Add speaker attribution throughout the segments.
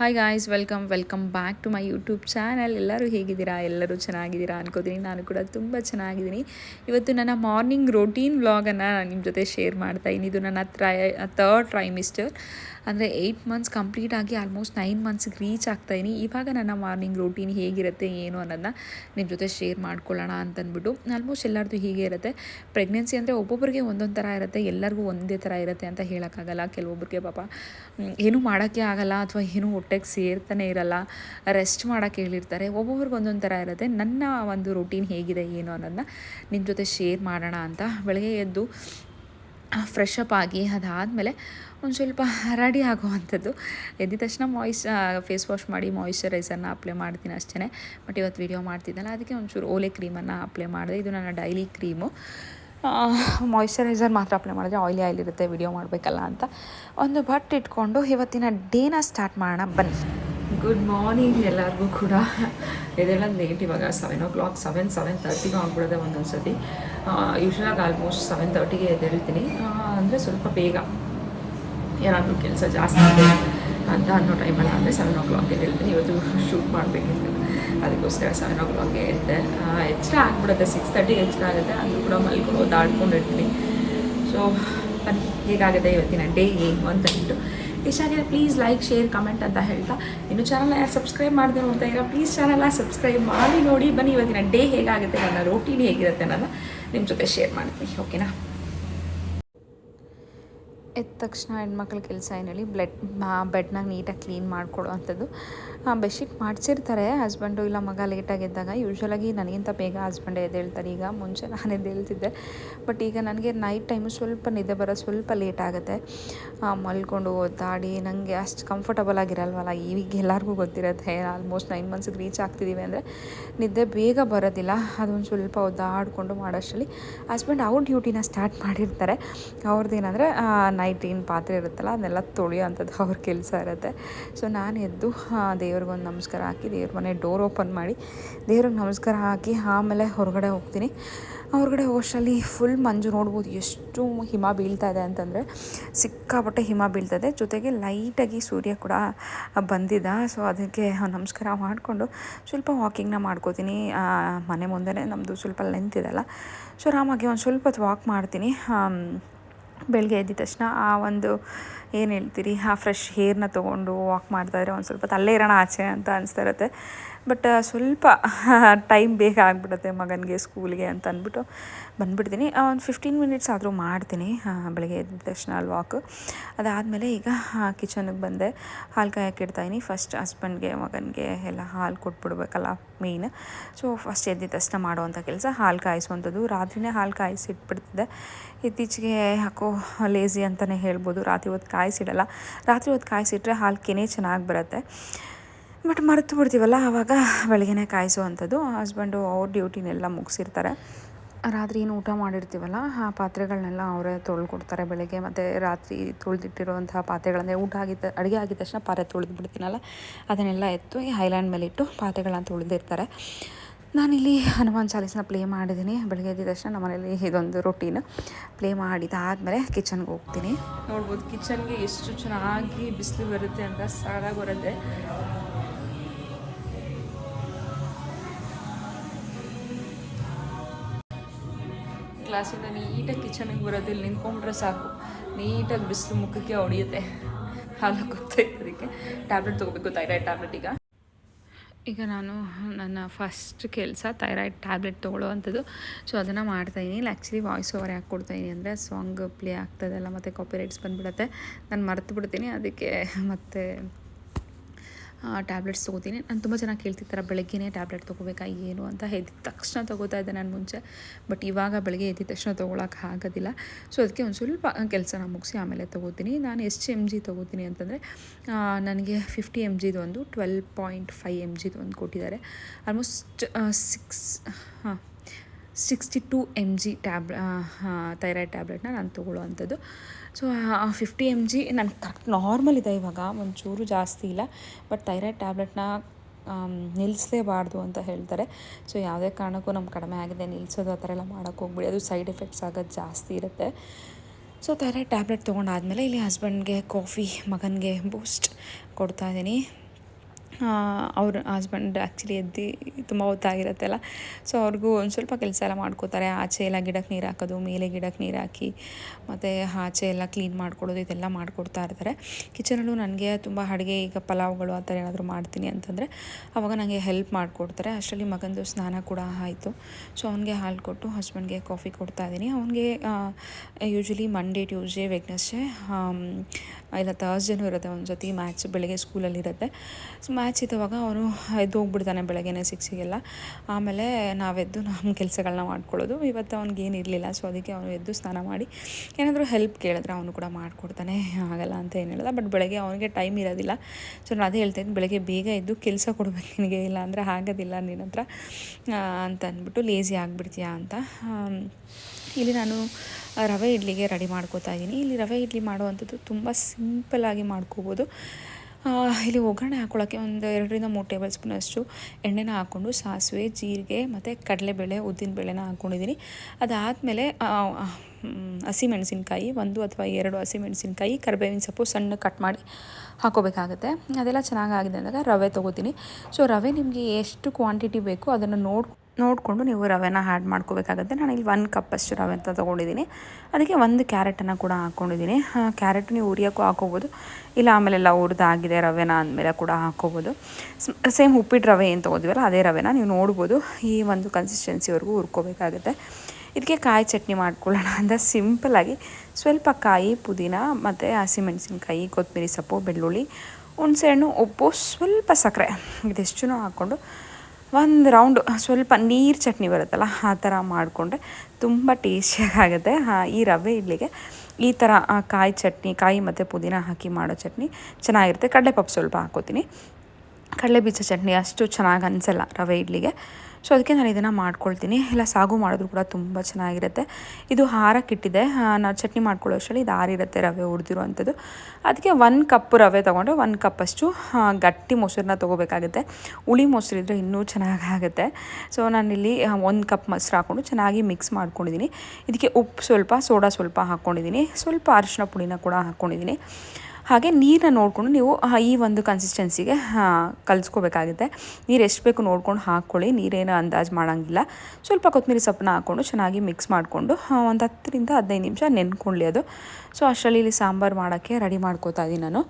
Speaker 1: Hi guys welcome welcome back to my YouTube channel ಎಲ್ಲರೂ ಹೇಗಿದ್ದೀರಾ? ಎಲ್ಲರೂ ಚೆನ್ನಾಗಿದ್ದೀರಾ ಅನ್ಕೋತೀನಿ. ನಾನು ಕೂಡ ತುಂಬ ಚೆನ್ನಾಗಿದ್ದೀನಿ. ಇವತ್ತು ನನ್ನ ಮಾರ್ನಿಂಗ್ ರೋಟೀನ್ ವ್ಲಾಗನ್ನು ನಿಮ್ಮ ಜೊತೆ ಶೇರ್ ಮಾಡ್ತಾ ಇದ್ದೀನಿ. ಇದು ನನ್ನ ಟ್ರೈ ತರ್ಡ್ ಟ್ರೈಮಿಸ್ಟರ್ ಅಂದರೆ ಏಯ್ಟ್ ಮಂತ್ಸ್ ಕಂಪ್ಲೀಟ್ ಆಗಿ ಆಲ್ಮೋಸ್ಟ್ ನೈನ್ ಮಂತ್ಸ್ಗೆ ರೀಚ್ ಆಗ್ತಾಯಿದ್ದೀನಿ ಇವಾಗ ನನ್ನ ಮಾರ್ನಿಂಗ್ ರೋಟೀನ್ ಹೇಗಿರುತ್ತೆ, ಏನು ಅನ್ನೋದನ್ನ ನಿಮ್ಮ ಜೊತೆ ಶೇರ್ ಮಾಡ್ಕೊಳ್ಳೋಣ ಅಂತಂದ್ಬಿಟ್ಟು. ಆಲ್ಮೋಸ್ಟ್ ಎಲ್ಲರದು ಹೀಗೆ ಇರುತ್ತೆ. ಪ್ರೆಗ್ನೆನ್ಸಿ ಅಂದರೆ ಒಬ್ಬೊಬ್ಬರಿಗೆ ಒಂದೊಂದು ಥರ ಇರುತ್ತೆ. ಎಲ್ಲರಿಗೂ ಒಂದೇ ಥರ ಇರುತ್ತೆ ಅಂತ ಹೇಳೋಕ್ಕಾಗಲ್ಲ. ಕೆಲವೊಬ್ಬರಿಗೆ ಪಾಪ ಏನೂ ಮಾಡೋಕ್ಕೆ ಆಗಲ್ಲ ಅಥವಾ ಏನೂ ಹೊಟ್ಟೆಗೆ ಸೇರ್ತಾನೆ ಇರಲ್ಲ ರೆಸ್ಟ್ ಮಾಡೋಕ್ಕೆ ಹೇಳಿರ್ತಾರೆ. ಒಬ್ಬೊಬ್ರಿಗೆ ಒಂದೊಂದು ಥರ ಇರುತ್ತೆ. ನನ್ನ ಒಂದು ರೂಟೀನ್ ಹೇಗಿದೆ, ಏನು ಅನ್ನೋದನ್ನ ನಿಮ್ಮ ಜೊತೆ ಶೇರ್ ಮಾಡೋಣ ಅಂತ ಬೆಳಗ್ಗೆ ಎದ್ದು ಫ್ರೆಶ್ ಅಪ್ ಆಗಿ ಅದಾದಮೇಲೆ ಒಂದು ಸ್ವಲ್ಪ ರೆಡಿ ಆಗುವಂಥದ್ದು. ಎದ್ದ ತಕ್ಷಣ ಮಾಯ್ಸ್ ಫೇಸ್ ವಾಶ್ ಮಾಡಿ ಮಾಯಿಶ್ಚರೈಸರ್ನ ಅಪ್ಲೈ ಮಾಡ್ತೀನಿ ಅಷ್ಟೇ ಬಟ್ ಇವತ್ತು ವೀಡಿಯೋ ಮಾಡ್ತಿದ್ದಲ್ಲ, ಅದಕ್ಕೆ ಒಂಚೂರು ಓಲೆ ಕ್ರೀಮನ್ನು ಅಪ್ಲೈ ಮಾಡಿದೆ. ಇದು ನನ್ನ ಡೈಲಿ ಕ್ರೀಮು ಮಾಯಿಶ್ಚರೈಸರ್ ಮಾತ್ರ ಅಪ್ಲೈ ಮಾಡಿದ್ರೆ ಆಯಿಲಿ ಆಯಿಲ್ ಇರುತ್ತೆ ವಿಡಿಯೋ ಮಾಡಬೇಕಲ್ಲ ಅಂತ. ಒಂದು ಬಟ್ ಇಟ್ಕೊಂಡು ಇವತ್ತಿನ ಡೇನ ಸ್ಟಾರ್ಟ್ ಮಾಡೋಣ, ಬನ್ನಿ. ಗುಡ್ ಮಾರ್ನಿಂಗ್ ಎಲ್ಲರಿಗೂ ಕೂಡ. ಇದೆಲ್ಲ ಲೇಟ್ ಇವಾಗ seven o'clock seven seven ತರ್ಟಿಗೂ ಆಗ್ಬಿಡೋದೆ ಒಂದೊಂದು ಸತಿ ಯೂಶ್ವಲಾಗಿ ಆಲ್ಮೋಸ್ಟ್ ಸೆವೆನ್ ತರ್ಟಿಗೆ ಎದ್ದೇಳ್ತೀನಿ. ಅಂದರೆ ಸ್ವಲ್ಪ ಬೇಗ. ಏನಾದರೂ ಕೆಲಸ ಜಾಸ್ತಿ ಅಂತ ಅನ್ನೋ ಟೈಮಲ್ಲಿ ಅಂದರೆ ಸೆವೆನ್ ಓ ಕ್ಲಾಕ್ಗೆ ಹೇಳ್ತೀನಿ ಇವತ್ತು ಶೂಟ್ ಮಾಡಬೇಕಿತ್ತು. ಅದಕ್ಕೋಸ್ಕರ ಸೆವೆನ್ ಓ ಕ್ಲಾಕ್ಗೆ ಎದ್ದೆ. ಎಕ್ಸ್ಟ್ರಾ ಆಗ್ಬಿಡುತ್ತೆ. ಸಿಕ್ಸ್ ತರ್ಟಿ ಎಚ್ಚರ ಆಗುತ್ತೆ. ಅದು ಕೂಡ ಮಲ್ಕೊಂಡು ಓದಾಡ್ಕೊಂಡು ಇರ್ತೀನಿ. ಸೊ ಬನ್ನಿ ಹೇಗಾಗುತ್ತೆ ಇವತ್ತಿನ ಡೇ ಏನು ಅಂತ ಹೇಳ್ಬಿಟ್ಟು. ಇಷ್ಟ ಆಗಿದೆ ಪ್ಲೀಸ್ ಲೈಕ್ ಶೇರ್ ಕಮೆಂಟ್ ಅಂತ ಹೇಳ್ತಾ. ಇನ್ನು ಚಾನಲ್ನ ಯಾರು ಸಬ್ಸ್ಕ್ರೈಬ್ ಮಾಡದೆ ಅಂತ ಇರೋ ಪ್ಲೀಸ್ ಚಾನಲ್ನ ಸಬ್ಸ್ಕ್ರೈಬ್ ಮಾಡಿ ನೋಡಿ. ಬನ್ನಿ ಇವತ್ತಿನ ಡೇ ಹೇಗಾಗುತ್ತೆ ನನ್ನ ರೋಟೀನ್ ಹೇಗಿರುತ್ತೆ ಅನ್ನೋದನ್ನ ನಿಮ್ಮ ಜೊತೆ ಶೇರ್ ಮಾಡ್ತೀನಿ. ಓಕೆನಾ ಎದ್ದ ತಕ್ಷಣ ಹೆಣ್ಮಕ್ಳ ಕೆಲಸ ಏನು ಹೇಳಿ ಬ್ಲೆಡ್ ಬೆಡ್ನಾಗ ನೀಟಾಗಿ ಕ್ಲೀನ್ ಮಾಡಿಕೊಡೋ ಅಂಥದ್ದು ಬೆಡ್ಶೀಟ್ ಮಾಡಿಸಿರ್ತಾರೆ, ಹಸ್ಬೆಂಡು ಇಲ್ಲ ಮಗ ಲೇಟಾಗಿ ಎದ್ದಾಗ ಯೂಶ್ವಲಾಗಿ ನನಗಿಂತ ಬೇಗ ಹಸ್ಬೆಂಡೇ ಎದ್ದೇಳ್ತಾರೆ. ಈಗ ಮುಂಚೆ ನಾನು ಎದ್ದೇಳ್ತಿದ್ದೆ. ಬಟ್ ಈಗ ನನಗೆ ನೈಟ್ ಟೈಮು ಸ್ವಲ್ಪ ನಿದ್ದೆ ಬರೋ ಸ್ವಲ್ಪ ಲೇಟ್ ಆಗುತ್ತೆ. ಮಲ್ಕೊಂಡು ಓದಾಡಿ ನನಗೆ ಅಷ್ಟು ಕಂಫರ್ಟಬಲ್ ಆಗಿರಲ್ವಲ್ಲ. ಈಗ ಎಲ್ಲರಿಗೂ ಗೊತ್ತಿರುತ್ತೆ ಆಲ್ಮೋಸ್ಟ್ ನೈನ್ ಮಂತ್ಸ್ಗೆ ರೀಚ್ ಆಗ್ತಿದ್ದೀವಿ ಅಂದರೆ ನಿದ್ದೆ ಬೇಗ ಬರೋದಿಲ್ಲ. ಅದೊಂದು ಸ್ವಲ್ಪ ಒದ್ದಾಡಿಕೊಂಡು ಮಾಡೋಷ್ಟರಲ್ಲಿ ಹಸ್ಬೆಂಡ್ ಅವ್ರ ಡ್ಯೂಟಿನ ಸ್ಟಾರ್ಟ್ ಮಾಡಿರ್ತಾರೆ. ಅವ್ರದ್ದು ಏನಂದರೆ ನೈಟ್ ಪಾತ್ರೆ ಇರುತ್ತಲ್ಲ, ಅದನ್ನೆಲ್ಲ ತೊಳೆಯೋ ಅಂಥದ್ದು ಅವ್ರ ಕೆಲಸ ಇರುತ್ತೆ. ಸೊ ನಾನು ಎದ್ದು ದೇವ್ರಿಗೊಂದು ನಮಸ್ಕಾರ ಹಾಕಿ, ದೇವ್ರ ಮನೆ ಡೋರ್ ಓಪನ್ ಮಾಡಿ, ದೇವ್ರಿಗೆ ನಮಸ್ಕಾರ ಹಾಕಿ, ಆಮೇಲೆ ಹೊರಗಡೆ ಹೋಗ್ತೀನಿ. ಹೊರಗಡೆ ಹೋಗೋಷ್ಟರಲ್ಲಿ ಫುಲ್ ಮಂಜು ನೋಡ್ಬೋದು, ಎಷ್ಟು ಹಿಮ ಬೀಳ್ತಾ ಇದೆ ಅಂತಂದರೆ, ಸಿಕ್ಕಾಪಟ್ಟೆ ಹಿಮ ಬೀಳ್ತದೆ ಜೊತೆಗೆ ಲೈಟಾಗಿ ಸೂರ್ಯ ಕೂಡ ಬಂದಿದ್ದ ಸೊ ಅದಕ್ಕೆ ನಮಸ್ಕಾರ ಮಾಡಿಕೊಂಡು ಸ್ವಲ್ಪ ವಾಕಿಂಗ್ನ ಮಾಡ್ಕೋತೀನಿ. ಮನೆ ಮುಂದೆನೇ ನಮ್ಮದು ಸ್ವಲ್ಪ ಲೆಂತ್ ಇದೆಲ್ಲ ಸೊ ಆರಾಮಾಗಿ ಒಂದು ಸ್ವಲ್ಪ ಹೊತ್ತು ವಾಕ್ ಮಾಡ್ತೀನಿ ಬೆಳಗ್ಗೆ ಎದ್ದ ತಕ್ಷಣ ಆ ಒಂದು, ಏನು ಹೇಳ್ತೀರಿ, ಆ ಫ್ರೆಶ್ ಹೇರ್ನ ತೊಗೊಂಡು ವಾಕ್ ಮಾಡ್ತಾಯಿದ್ರೆ ಒಂದು ಸ್ವಲ್ಪ ಅಲ್ಲೇ ಇರೋಣ ಆಚೆ ಅಂತ ಅನಿಸ್ತಾ ಇರುತ್ತೆ. ಬಟ್ ಸ್ವಲ್ಪ ಟೈಮ್ ಬೇಗ ಆಗಿಬಿಡುತ್ತೆ ಮಗನಿಗೆ ಸ್ಕೂಲ್ಗೆ ಅಂತ ಅಂದ್ಬಿಟ್ಟು ಬಂದುಬಿಡ್ತೀನಿ. ಒಂದು ಫಿಫ್ಟೀನ್ ಮಿನಿಟ್ಸ್ ಆದರೂ ಮಾಡ್ತೀನಿ ಬೆಳಗ್ಗೆ ಎದ್ದ ತಕ್ಷಣ ಅಲ್ಲಿ ವಾಕು ಅದಾದಮೇಲೆ ಈಗ ಕಿಚನ್ಗೆ ಬಂದೆ. ಹಾಲು ಕಾಯಕ್ಕೆ ಇಡ್ತಾಯಿನಿ ಫಸ್ಟ್ ಹಸ್ಬೆಂಡ್ಗೆ ಮಗನಿಗೆ ಎಲ್ಲ ಹಾಲು ಕೊಟ್ಬಿಡ್ಬೇಕಲ್ಲ ಮೇಯ್ನ್ ಸೊ ಫಸ್ಟ್ ಎದ್ದ ತಕ್ಷಣ ಮಾಡುವಂಥ ಕೆಲಸ ಹಾಲು ಕಾಯಿಸುವಂಥದ್ದು. ರಾತ್ರಿನೇ ಹಾಲು ಕಾಯಿಸಿ ಇಟ್ಬಿಡ್ತಿದ್ದೆ ಇತ್ತೀಚೆಗೆ ಯಾಕೋ ಲೇಸಿ ಅಂತಲೇ ಹೇಳ್ಬೋದು. ರಾತ್ರಿ ಹೊತ್ತು ಕಾಯಿಸಿಡಲ್ಲ. ರಾತ್ರಿ ಹೊತ್ತು ಕಾಯಿಸಿಟ್ರೆ ಹಾಲು ಕೆನೆ ಚೆನ್ನಾಗಿ ಬರುತ್ತೆ. ಬಟ್ ಮರೆತು ಬಿಡ್ತೀವಲ್ಲ, ಆವಾಗ ಬೆಳಗ್ಗೆನೇ ಕಾಯಿಸುವಂಥದ್ದು. ಹಸ್ಬೆಂಡು ಅವ್ರ ಡ್ಯೂಟಿನೆಲ್ಲ ಮುಗಿಸಿರ್ತಾರೆ. ರಾತ್ರಿ ಏನು ಊಟ ಮಾಡಿರ್ತೀವಲ್ಲ, ಆ ಪಾತ್ರೆಗಳನ್ನೆಲ್ಲ ಅವರೇ ತೊಳ್ಕೊಡ್ತಾರೆ ಬೆಳಗ್ಗೆ. ಮತ್ತು ರಾತ್ರಿ ತೊಳೆದಿಟ್ಟಿರುವಂತಹ ಪಾತ್ರೆಗಳಂದರೆ ಊಟ ಆಗಿದ್ದ, ಅಡುಗೆ ಆಗಿದ ತಕ್ಷಣ ಪಾತ್ರೆ ತೊಳೆದು ಬಿಡ್ತೀನಲ್ಲ, ಅದನ್ನೆಲ್ಲ ಎತ್ತು, ಈ ಹೈಲ್ಯಾಂಡ್ ಮೇಲೆ ಇಟ್ಟು ಪಾತ್ರೆಗಳನ್ನ ತೊಳೆದಿರ್ತಾರೆ. ನಾನಿಲ್ಲಿ ಹನುಮಾನ್ ಚಾಲೀಸನ್ನ ಪ್ಲೇ ಮಾಡಿದ್ದೀನಿ. ಬೆಳಗ್ಗೆ ಎದ್ದ ತಕ್ಷಣ ನಮ್ಮನೇಲಿ ಇದೊಂದು ರೊಟೀನ್ ಪ್ಲೇ ಮಾಡಿದಾದಮೇಲೆ ಕಿಚನ್ಗೆ ಹೋಗ್ತೀನಿ. ನೋಡ್ಬೋದು ಕಿಚನ್ಗೆ ಎಷ್ಟು ಚೆನ್ನಾಗಿ ಬಿಸಿಲು ಬರುತ್ತೆ ಅಂತ ಸಾಲಾಗಿ ಬರುತ್ತೆ. ಕ್ಲಾಸಿಂದ ನೀಟಾಗಿ ಕಿಚನಿಗೆ ಬರೋದು ಇಲ್ಲಿ ನಿಂತ್ಕೊಂಡ್ರೆ ಸಾಕು. ನೀಟಾಗಿ ಬಿಸಿಲು ಮುಖಕ್ಕೆ ಹೊಡೆಯುತ್ತೆ. ಹಾಲು ಗೊತ್ತಾಯ್ತದಕ್ಕೆ ಟ್ಯಾಬ್ಲೆಟ್ ತೊಗೋಬೇಕು ಥೈರಾಯ್ಡ್ ಟ್ಯಾಬ್ಲೆಟ್ ಈಗ. ಈಗ ನಾನು ನನ್ನ ಫಸ್ಟ್ ಕೆಲಸ ಥೈರಾಯ್ಡ್ ಟ್ಯಾಬ್ಲೆಟ್ ತೊಗೊಳ್ಳೋವಂಥದ್ದು. ಸೊ ಅದನ್ನು ಮಾಡ್ತಾಯಿದ್ದೀನಿ ಆ್ಯಕ್ಚುಲಿ ವಾಯ್ಸ್ ಓವರ್ ಯಾಕೆ ಕೊಡ್ತಾಯಿದ್ದೀನಿ ಅಂದರೆ ಸಾಂಗ್ ಪ್ಲೇ ಆಗ್ತದಲ್ಲ ಮತ್ತು ಕಾಪಿ ರೈಟ್ಸ್ ಬಂದುಬಿಡುತ್ತೆ. ನಾನು ಮರೆತು ಬಿಡ್ತೀನಿ ಅದಕ್ಕೆ ಮತ್ತೆ ಟ್ಯಾಬ್ಲೆಟ್ಸ್ ತೊಗೋತೀನಿ. ನಾನು ತುಂಬ ಚೆನ್ನಾಗಿ ಕೇಳ್ತಿರ್ತಾರೆ, ಬೆಳಗ್ಗೆನೇ ಟ್ಯಾಬ್ಲೆಟ್ ತೊಗೋಬೇಕಾ, ಏನು ಅಂತ ಎದ್ದ ತಕ್ಷಣ ತೊಗೋತಾ ಇದ್ದೆ ನಾನು ಮುಂಚೆ. ಬಟ್ ಇವಾಗ ಬೆಳಗ್ಗೆ ಎದ್ದ ತಕ್ಷಣ ತೊಗೊಳಕ್ಕೆ ಆಗೋದಿಲ್ಲ. ಸೊ ಅದಕ್ಕೆ ಒಂದು ಸ್ವಲ್ಪ ಕೆಲಸನ ಮುಗಿಸಿ ಆಮೇಲೆ ತೊಗೋತೀನಿ. ನಾನು ಎಷ್ಟು ಎಂ ಜಿ ತೊಗೋತೀನಿ ಅಂತಂದರೆ ನನಗೆ ಫಿಫ್ಟಿ ಎಂ ಜಿದು ಒಂದು ಟ್ವೆಲ್ ಪಾಯಿಂಟ್ ಫೈವ್ ಎಂ ಜಿದು ಒಂದು ಕೊಟ್ಟಿದ್ದಾರೆ. ಆಲ್ಮೋಸ್ಟ್ ಸಿಕ್ಸ್ ಹಾಂ sixty two M G tablet thyroid ಟ್ಯಾಬ್ಲೆಟ್ನ ನಾನು ತೊಗೊಳ್ಳೋ ಅಂಥದ್ದು. ಸೊ ಫಿಫ್ಟಿ ಎಂ ಜಿ ನಾನು ಕರೆಕ್ಟ್ ನಾರ್ಮಲ್ ಇದೆ ಇವಾಗ, ಒಂಚೂರು ಜಾಸ್ತಿ ಇಲ್ಲ. ಬಟ್ ಥೈರಾಯ್ಡ್ ಟ್ಯಾಬ್ಲೆಟ್ನ ನಿಲ್ಲಿಸಲೇಬಾರ್ದು ಅಂತ ಹೇಳ್ತಾರೆ. ಸೊ ಯಾವುದೇ ಕಾರಣಕ್ಕೂ ನಮ್ಮ ಕಡಿಮೆ ಆಗಿದೆ ನಿಲ್ಲಿಸೋದು ಆ ಥರ ಎಲ್ಲ ಮಾಡೋಕ್ಕೆ ಹೋಗ್ಬಿಡಿ. ಅದು ಸೈಡ್ ಎಫೆಕ್ಟ್ಸ್ ಆಗೋದು ಜಾಸ್ತಿ ಇರುತ್ತೆ. ಸೊ ಥೈರಾಯ್ಡ್ ಟ್ಯಾಬ್ಲೆಟ್ ತೊಗೊಂಡಾದ್ಮೇಲೆ ಇಲ್ಲಿ ಹಸ್ಬೆಂಡ್ಗೆ ಕಾಫಿ ಮಗನಿಗೆ ಬೂಸ್ಟ್ ಕೊಡ್ತಾಯಿದ್ದೀನಿ ಅವ್ರ ಹಸ್ಬೆಂಡ್ ಆ್ಯಕ್ಚುಲಿ ಎದ್ದು ತುಂಬ ಹೊತ್ತಾಗಿರುತ್ತಲ್ಲ. ಸೊ ಅವ್ರಿಗೂ ಒಂದು ಸ್ವಲ್ಪ ಕೆಲಸ ಎಲ್ಲ ಮಾಡ್ಕೋತಾರೆ. ಆಚೆ ಎಲ್ಲ ಗಿಡಕ್ಕೆ ನೀರು ಹಾಕೋದು, ಮೇಲೆ ಗಿಡಕ್ಕೆ ನೀರು ಹಾಕಿ, ಮತ್ತು ಆಚೆ ಎಲ್ಲ ಕ್ಲೀನ್ ಮಾಡ್ಕೊಡೋದು, ಇದೆಲ್ಲ ಮಾಡಿಕೊಡ್ತಾ ಇರ್ತಾರೆ. ಕಿಚನಲ್ಲೂ ನನಗೆ ತುಂಬ ಅಡುಗೆ, ಈಗ ಪಲಾವ್ಗಳು ಆ ಥರ ಏನಾದರೂ ಮಾಡ್ತೀನಿ ಅಂತಂದರೆ, ಅವಾಗ ನನಗೆ ಹೆಲ್ಪ್ ಮಾಡಿಕೊಡ್ತಾರೆ. ಅಷ್ಟರಲ್ಲಿ ಮಗನದು ಸ್ನಾನ ಕೂಡ ಆಯಿತು. ಸೊ ಅವನಿಗೆ ಹಾಲು ಕೊಟ್ಟು ಹಸ್ಬೆಂಡ್ಗೆ ಕಾಫಿ ಕೊಡ್ತಾ ಇದ್ದೀನಿ. ಅವನಿಗೆ ಯೂಶ್ವಲಿ ಮಂಡೇ ಟ್ಯೂಸ್ಡೇ ವೆಗ್ನೆಸ್ಡೇ ಇಲ್ಲ ತರ್ಸ್ಡೇನೂ ಇರುತ್ತೆ. ಒಂದು ಜೊತೆ ಮ್ಯಾಚ್ ಬೆಳಗ್ಗೆ ಸ್ಕೂಲಲ್ಲಿರುತ್ತೆ ಸೊ ಮ್ಯಾಚ್ ಇದ್ದವಾಗ ಅವನು ಎದ್ದು ಹೋಗ್ಬಿಡ್ತಾನೆ ಬೆಳಗ್ಗೆನೇ ಸಿಕ್ಸಿಗೆಲ್ಲ. ಆಮೇಲೆ ನಾವೆದ್ದು ನಮ್ಮ ಕೆಲಸಗಳನ್ನ ಮಾಡ್ಕೊಳ್ಳೋದು. ಇವತ್ತು ಅವ್ನಿಗೆ ಏನು ಇರಲಿಲ್ಲ, ಸೊ ಅದಕ್ಕೆ ಅವನು ಎದ್ದು ಸ್ನಾನ ಮಾಡಿ ಏನಾದರೂ ಹೆಲ್ಪ್ ಕೇಳಿದ್ರೆ ಅವನು ಕೂಡ ಮಾಡಿಕೊಡ್ತಾನೆ. ಆಗಲ್ಲ ಅಂತ ಏನು ಏನಿಲ್ಲ ಬಟ್ ಬೆಳಗ್ಗೆ ಅವನಿಗೆ ಟೈಮ್ ಇರೋದಿಲ್ಲ. ಸೊ ನಾನು ಅದೇ ಹೇಳ್ತಾಯಿದ್ದು ಬೆಳಗ್ಗೆ ಬೇಗ ಎದ್ದು ಕೆಲಸ ಕೊಡಬೇಕು ನಿನಗೆ. ಇಲ್ಲ ಅಂದರೆ ಆಗೋದಿಲ್ಲ ನಿನ್ನ ಹತ್ರ. ಅಂತ ಅಂದ್ಬಿಟ್ಟು ಲೇಸಿ ಆಗಿಬಿಡ್ತೀಯಾ ಅಂತ. ಇಲ್ಲಿ ನಾನು ರವೆ ಇಡ್ಲಿಗೆ ರೆಡಿ ಮಾಡ್ಕೋತಾ ಇದ್ದೀನಿ. ಇಲ್ಲಿ ರವೆ ಇಡ್ಲಿ ಮಾಡುವಂಥದ್ದು ತುಂಬ ಸಿಂಪಲ್ಲಾಗಿ ಮಾಡ್ಕೋಬೋದು. ಇಲ್ಲಿ ಒಗ್ಗರಣೆ ಹಾಕೊಳ್ಳೋಕ್ಕೆ ಒಂದು ಎರಡರಿಂದ ಮೂರು ಟೇಬಲ್ ಸ್ಪೂನಷ್ಟು ಎಣ್ಣೆನ ಹಾಕ್ಕೊಂಡು ಸಾಸಿವೆ, ಜೀರಿಗೆ ಮತ್ತು ಕಡಲೆಬೇಳೆ ಉದ್ದಿನಬೇಳೆನ ಹಾಕ್ಕೊಂಡಿದ್ದೀನಿ ಅದಾದಮೇಲೆ ಹಸಿಮೆಣಸಿನ್ಕಾಯಿ, ಒಂದು ಅಥವಾ ಎರಡು ಹಸಿಮೆಣಸಿನ್ಕಾಯಿ, ಕರಿಬೇವಿನ ಸೊಪ್ಪು ಸಣ್ಣ ಕಟ್ ಮಾಡಿ ಹಾಕೋಬೇಕಾಗುತ್ತೆ. ಅದೆಲ್ಲ ಚೆನ್ನಾಗಾಗಿದೆ ಅಂದಾಗ ರವೆ ತೊಗೋತೀನಿ. ಸೊ ರವೆ ನಿಮಗೆ ಎಷ್ಟು ಕ್ವಾಂಟಿಟಿ ಬೇಕು ಅದನ್ನು ನೋಡಿ ನೋಡಿಕೊಂಡು ನೀವು ರವೆನ ಆ್ಯಡ್ ಮಾಡ್ಕೋಬೇಕಾಗುತ್ತೆ. ನಾನು ಇಲ್ಲಿ ಒಂದು ಕಪ್ಪಷ್ಟು ರವೆ ಅಂತ ತೊಗೊಂಡಿದ್ದೀನಿ. ಅದಕ್ಕೆ ಒಂದು ಕ್ಯಾರೆಟನ್ನು ಕೂಡ ಹಾಕ್ಕೊಂಡಿದ್ದೀನಿ ಕ್ಯಾರೆಟ್ ನೀವು ಉರಿಯೋಕ್ಕೂ ಹಾಕೋಬೋದು. ಇಲ್ಲ ಆಮೇಲೆಲ್ಲ ಹುರಿದಾಗಿದೆ ರವೆನ ಅಂದಮೇಲೆ ಕೂಡ ಹಾಕೋಬೋದು. ಸೇಮ್ ಉಪ್ಪಿಟ್ಟು ರವೆ ಏನು ತೊಗೋದಿವಲ್ಲ ಅದೇ ರವೆನ ನೀವು ನೋಡ್ಬೋದು. ಈ ಒಂದು ಕನ್ಸಿಸ್ಟೆನ್ಸಿವರೆಗೂ ಹುರ್ಕೋಬೇಕಾಗುತ್ತೆ ಇದಕ್ಕೆ ಕಾಯಿ ಚಟ್ನಿ ಮಾಡ್ಕೊಳ್ಳೋಣ ಅಂತ ಸಿಂಪಲಾಗಿ ಸ್ವಲ್ಪ ಕಾಯಿ, ಪುದೀನ ಮತ್ತು ಹಸಿಮೆಣಸಿನ್ಕಾಯಿ ಕೊತ್ತಂಬರಿ ಸೊಪ್ಪು, ಬೆಳ್ಳುಳ್ಳಿ, ಹುಣಸೆಹಣ್ಣು, ಉಪ್ಪು, ಸ್ವಲ್ಪ ಸಕ್ಕರೆ. ಇದೆಷ್ಟು ಹಾಕ್ಕೊಂಡು ಒಂದು ರೌಂಡ್, ಸ್ವಲ್ಪ ನೀರು ಚಟ್ನಿ ಬರುತ್ತಲ್ಲ, ಆ ಥರ ಮಾಡಿಕೊಂಡ್ರೆ ತುಂಬ ಟೇಸ್ಟಿಯಾಗುತ್ತೆ ಈ ರವೆ ಇಡ್ಲಿಗೆ ಈ ಥರ ಕಾಯಿ ಚಟ್ನಿ, ಕಾಯಿ ಮತ್ತು ಪುದೀನ ಹಾಕಿ ಮಾಡೋ ಚಟ್ನಿ ಚೆನ್ನಾಗಿರುತ್ತೆ. ಕಡಲೆಪಪ್ಪು ಸ್ವಲ್ಪ ಹಾಕೋತೀನಿ. ಕಡಲೆ ಬೀಜ ಚಟ್ನಿ ಅಷ್ಟು ಚೆನ್ನಾಗಿ ಅನಿಸಲ್ಲ ರವೆ ಇಡ್ಲಿಗೆ. ಸೊ ಅದಕ್ಕೆ ನಾನು ಇದನ್ನು ಮಾಡ್ಕೊಳ್ತೀನಿ. ಇಲ್ಲ, ಸಾಗು ಮಾಡಿದ್ರು ಕೂಡ ತುಂಬ ಚೆನ್ನಾಗಿರುತ್ತೆ. ಇದು ಹಾರಕ್ಕಿಟ್ಟಿದೆ. ನಾವು ಚಟ್ನಿ ಮಾಡ್ಕೊಳ್ಳೋಷ್ಟರಲ್ಲಿ ಇದು ಆರಿರುತ್ತೆ ರವೆ ಹುರಿದಿರೋ ಅಂಥದ್ದು ಅದಕ್ಕೆ ಒಂದು ಕಪ್ ರವೆ ತೊಗೊಂಡು ಒಂದು ಕಪ್ಪಷ್ಟು ಗಟ್ಟಿ ಮೊಸರನ್ನ ತೊಗೋಬೇಕಾಗುತ್ತೆ. ಹುಳಿ ಮೊಸರಿದ್ರೆ ಇನ್ನೂ ಚೆನ್ನಾಗಾಗುತ್ತೆ. ಸೊ ನಾನಿಲ್ಲಿ ಒಂದು ಕಪ್ ಮೊಸರು ಹಾಕ್ಕೊಂಡು ಚೆನ್ನಾಗಿ ಮಿಕ್ಸ್ ಮಾಡ್ಕೊಂಡಿದ್ದೀನಿ. ಇದಕ್ಕೆ ಉಪ್ಪು ಸ್ವಲ್ಪ ಸೋಡಾ ಸ್ವಲ್ಪ ಹಾಕ್ಕೊಂಡಿದ್ದೀನಿ ಸ್ವಲ್ಪ ಅರಿಶಿನ ಪುಡಿನ ಕೂಡ ಹಾಕ್ಕೊಂಡಿದ್ದೀನಿ ಹಾಗೆ ನೀರನ್ನ ನೋಡಿಕೊಂಡು ನೀವು ಈ ಒಂದು ಕನ್ಸಿಸ್ಟೆನ್ಸಿಗೆ ಕಲಿಸ್ಕೋಬೇಕಾಗುತ್ತೆ. ನೀರು ಎಷ್ಟು ಬೇಕು ನೋಡ್ಕೊಂಡು ಹಾಕ್ಕೊಳ್ಳಿ. ನೀರೇನು ಅಂದಾಜು ಮಾಡೋಂಗಿಲ್ಲ. ಸ್ವಲ್ಪ ಕೊತ್ತಂಬರಿ ಸೊಪ್ಪನ್ನ ಹಾಕ್ಕೊಂಡು ಚೆನ್ನಾಗಿ ಮಿಕ್ಸ್ ಮಾಡಿಕೊಂಡು ಒಂದು ಹತ್ತರಿಂದ ಹದಿನೈದು ನಿಮಿಷ ನೆನ್ಕೊಳ್ಳಿ ಅದು. ಸೊ ಅಷ್ಟರಲ್ಲಿ ಇಲ್ಲಿ ಸಾಂಬಾರು ಮಾಡೋಕ್ಕೆ ರೆಡಿ ಮಾಡ್ಕೋತಾ ಇದ್ದೀನಿ ನಾನು.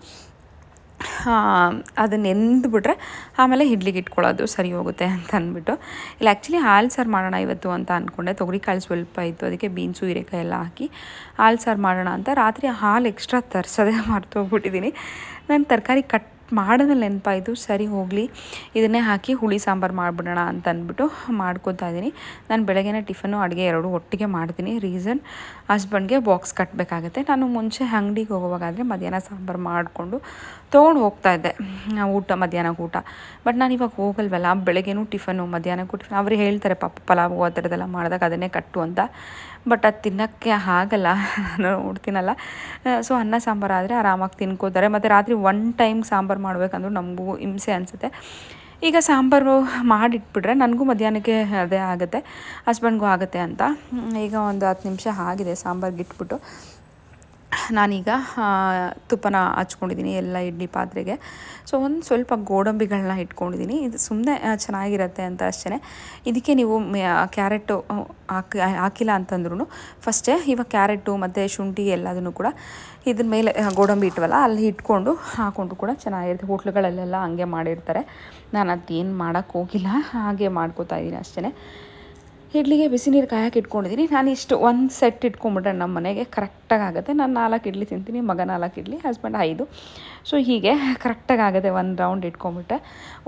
Speaker 1: ಅದು ನೆಂದುಬಿಟ್ರೆ ಆಮೇಲೆ ಇಡ್ಲಿಗೆ ಇಟ್ಕೊಳ್ಳೋದು ಸರಿ ಹೋಗುತ್ತೆ ಅಂತ ಅಂದ್ಬಿಟ್ಟು. ಇಲ್ಲ ಆ್ಯಕ್ಚುಲಿ ಹಾಲು ಸಾರು ಮಾಡೋಣ ಇವತ್ತು ಅಂತ ಅಂದ್ಕೊಂಡೆ ತೊಗರಿಕಾಳು ಸ್ವಲ್ಪ ಇತ್ತು. ಅದಕ್ಕೆ ಬೀನ್ಸು, ಹೀರೆಕಾಯಿ ಎಲ್ಲ ಹಾಕಿ ಹಾಲು ಸಾರು ಮಾಡೋಣ ಅಂತ ರಾತ್ರಿ ಹಾಲು ಎಕ್ಸ್ಟ್ರಾ ತರಿಸೋದೇ ಮರ್ತೋಗ್ಬಿಟ್ಟಿದ್ದೀನಿ. ನಾನು ತರಕಾರಿ ಕಟ್ ಮಾಡಿದ್ಮೇಲೆ ನೆನಪಾಯಿತು ಸರಿ, ಹೋಗಲಿ. ಇದನ್ನೇ ಹಾಕಿ ಹುಳಿ ಸಾಂಬಾರು ಮಾಡಿಬಿಡೋಣ ಅಂತ ಅಂದ್ಬಿಟ್ಟು ಮಾಡ್ಕೊತಾ ಇದ್ದೀನಿ ನಾನು ಬೆಳಗ್ಗೆನೇ ಟಿಫನು ಅಡುಗೆ ಎರಡು ಒಟ್ಟಿಗೆ ಮಾಡ್ತೀನಿ. ರೀಸನ್, ಹಸ್ಬೆಂಡ್ಗೆ ಬಾಕ್ಸ್ ಕಟ್ಟಬೇಕಾಗತ್ತೆ ನಾನು ಮುಂಚೆ ಅಂಗಡಿಗೆ ಹೋಗುವಾಗಾದರೆ ಮಧ್ಯಾಹ್ನ ಸಾಂಬಾರು ಮಾಡಿಕೊಂಡು ತೊಗೊಂಡು ಹೋಗ್ತಾಯಿದ್ದೆ ಊಟ ಮಧ್ಯಾಹ್ನಕ್ಕೆ ಊಟ. ಬಟ್ ನಾನು ಇವಾಗ ಹೋಗಲ್ವಲ್ಲ, ಬೆಳಗ್ಗೆನೂ ಟಿಫನು ಮಧ್ಯಾಹ್ನಕ್ಕೂ ಟಿಫನ್ ಅವ್ರು ಹೇಳ್ತಾರೆ ಪಾಪ ಪಲಾವು ಆ ಥರದ್ದೆಲ್ಲ ಮಾಡಿದಾಗ ಅದನ್ನೇ ಕಟ್ಟು ಅಂತ. ಬಟ್ ಅದು ತಿನ್ನೋಕ್ಕೆ ಆಗಲ್ಲ. ನೋಡ್ತೀನಲ್ಲ ಸೊ ಅನ್ನ ಸಾಂಬಾರು ಆದರೆ ಆರಾಮಾಗಿ ತಿನ್ಕೋತಾರೆ. ಮತ್ತು ರಾತ್ರಿ ಒನ್ ಟೈಮ್ ಸಾಂಬಾರು ಮಾಡಬೇಕಂದ್ರೂ ನಮಗೂ ಹಿಂಸೆ ಅನಿಸುತ್ತೆ. ಈಗ ಸಾಂಬಾರು ಮಾಡಿಟ್ಬಿಟ್ರೆ ನನಗೂ ಮಧ್ಯಾಹ್ನಕ್ಕೆ ಅದೇ ಆಗುತ್ತೆ ಹಸ್ಬೆಂಡ್ಗೂ ಆಗುತ್ತೆ ಅಂತ. ಈಗ ಒಂದು ಹತ್ತು ನಿಮಿಷ ಆಗಿದೆ ಸಾಂಬಾರ್ಗೆ ಇಟ್ಬಿಟ್ಟು. ನಾನೀಗ ತುಪ್ಪನ ಹಚ್ಕೊಂಡಿದ್ದೀನಿ ಎಲ್ಲ ಇಡ್ಲಿ ಪಾತ್ರೆಗೆ. ಸೊ ಒಂದು ಸ್ವಲ್ಪ ಗೋಡಂಬಿಗಳನ್ನ ಇಟ್ಕೊಂಡಿದ್ದೀನಿ ಇದು ಸುಮ್ಮನೆ ಚೆನ್ನಾಗಿರುತ್ತೆ ಅಂತ ಅಷ್ಟೇ ಇದಕ್ಕೆ ನೀವು ಕ್ಯಾರೆಟು ಹಾಕಿ ಹಾಕಿಲ್ಲ ಅಂತಂದ್ರೂ ಫಸ್ಟೇ ಇವಾಗ ಕ್ಯಾರೆಟು ಮತ್ತು ಶುಂಠಿ ಎಲ್ಲದನ್ನು ಕೂಡ ಇದ್ರ ಮೇಲೆ ಗೋಡಂಬಿ ಇಟ್ವಲ್ಲ, ಅಲ್ಲಿ ಇಟ್ಕೊಂಡು ಹಾಕ್ಕೊಂಡು ಕೂಡ ಚೆನ್ನಾಗಿರುತ್ತೆ. ಹೋಟ್ಲುಗಳಲ್ಲೆಲ್ಲ ಹಂಗೆ ಮಾಡಿರ್ತಾರೆ. ನಾನು ಅದೇನು ಮಾಡೋಕ್ಕೋಗಿಲ್ಲ ಹಾಗೆ ಮಾಡ್ಕೋತಾ ಇದ್ದೀನಿ ಅಷ್ಟೇ ಇಡ್ಲಿಗೆ ಬಿಸಿ ನೀರು ಕಾಯಕ್ಕೆ ಇಟ್ಕೊಂಡಿದ್ದೀನಿ. ನಾನು ಇಷ್ಟು ಒಂದು ಸೆಟ್ ಇಟ್ಕೊಂಡ್ಬಿಟ್ರೆ ನಮ್ಮ ಮನೆಗೆ ಕರೆಕ್ಟಾಗಿ ಆಗುತ್ತೆ. ನಾನು ನಾಲ್ಕು ಇಡ್ಲಿ ತಿಂತೀನಿ, ಮಗ ನಾಲ್ಕು ಇಡ್ಲಿ ಹಸ್ಬೆಂಡ್ ಐದು. ಸೊ ಹೀಗೆ ಕರೆಕ್ಟಾಗಿ ಆಗುತ್ತೆ ಒಂದು ರೌಂಡ್ ಇಟ್ಕೊಂಬಿಟ್ಟೆ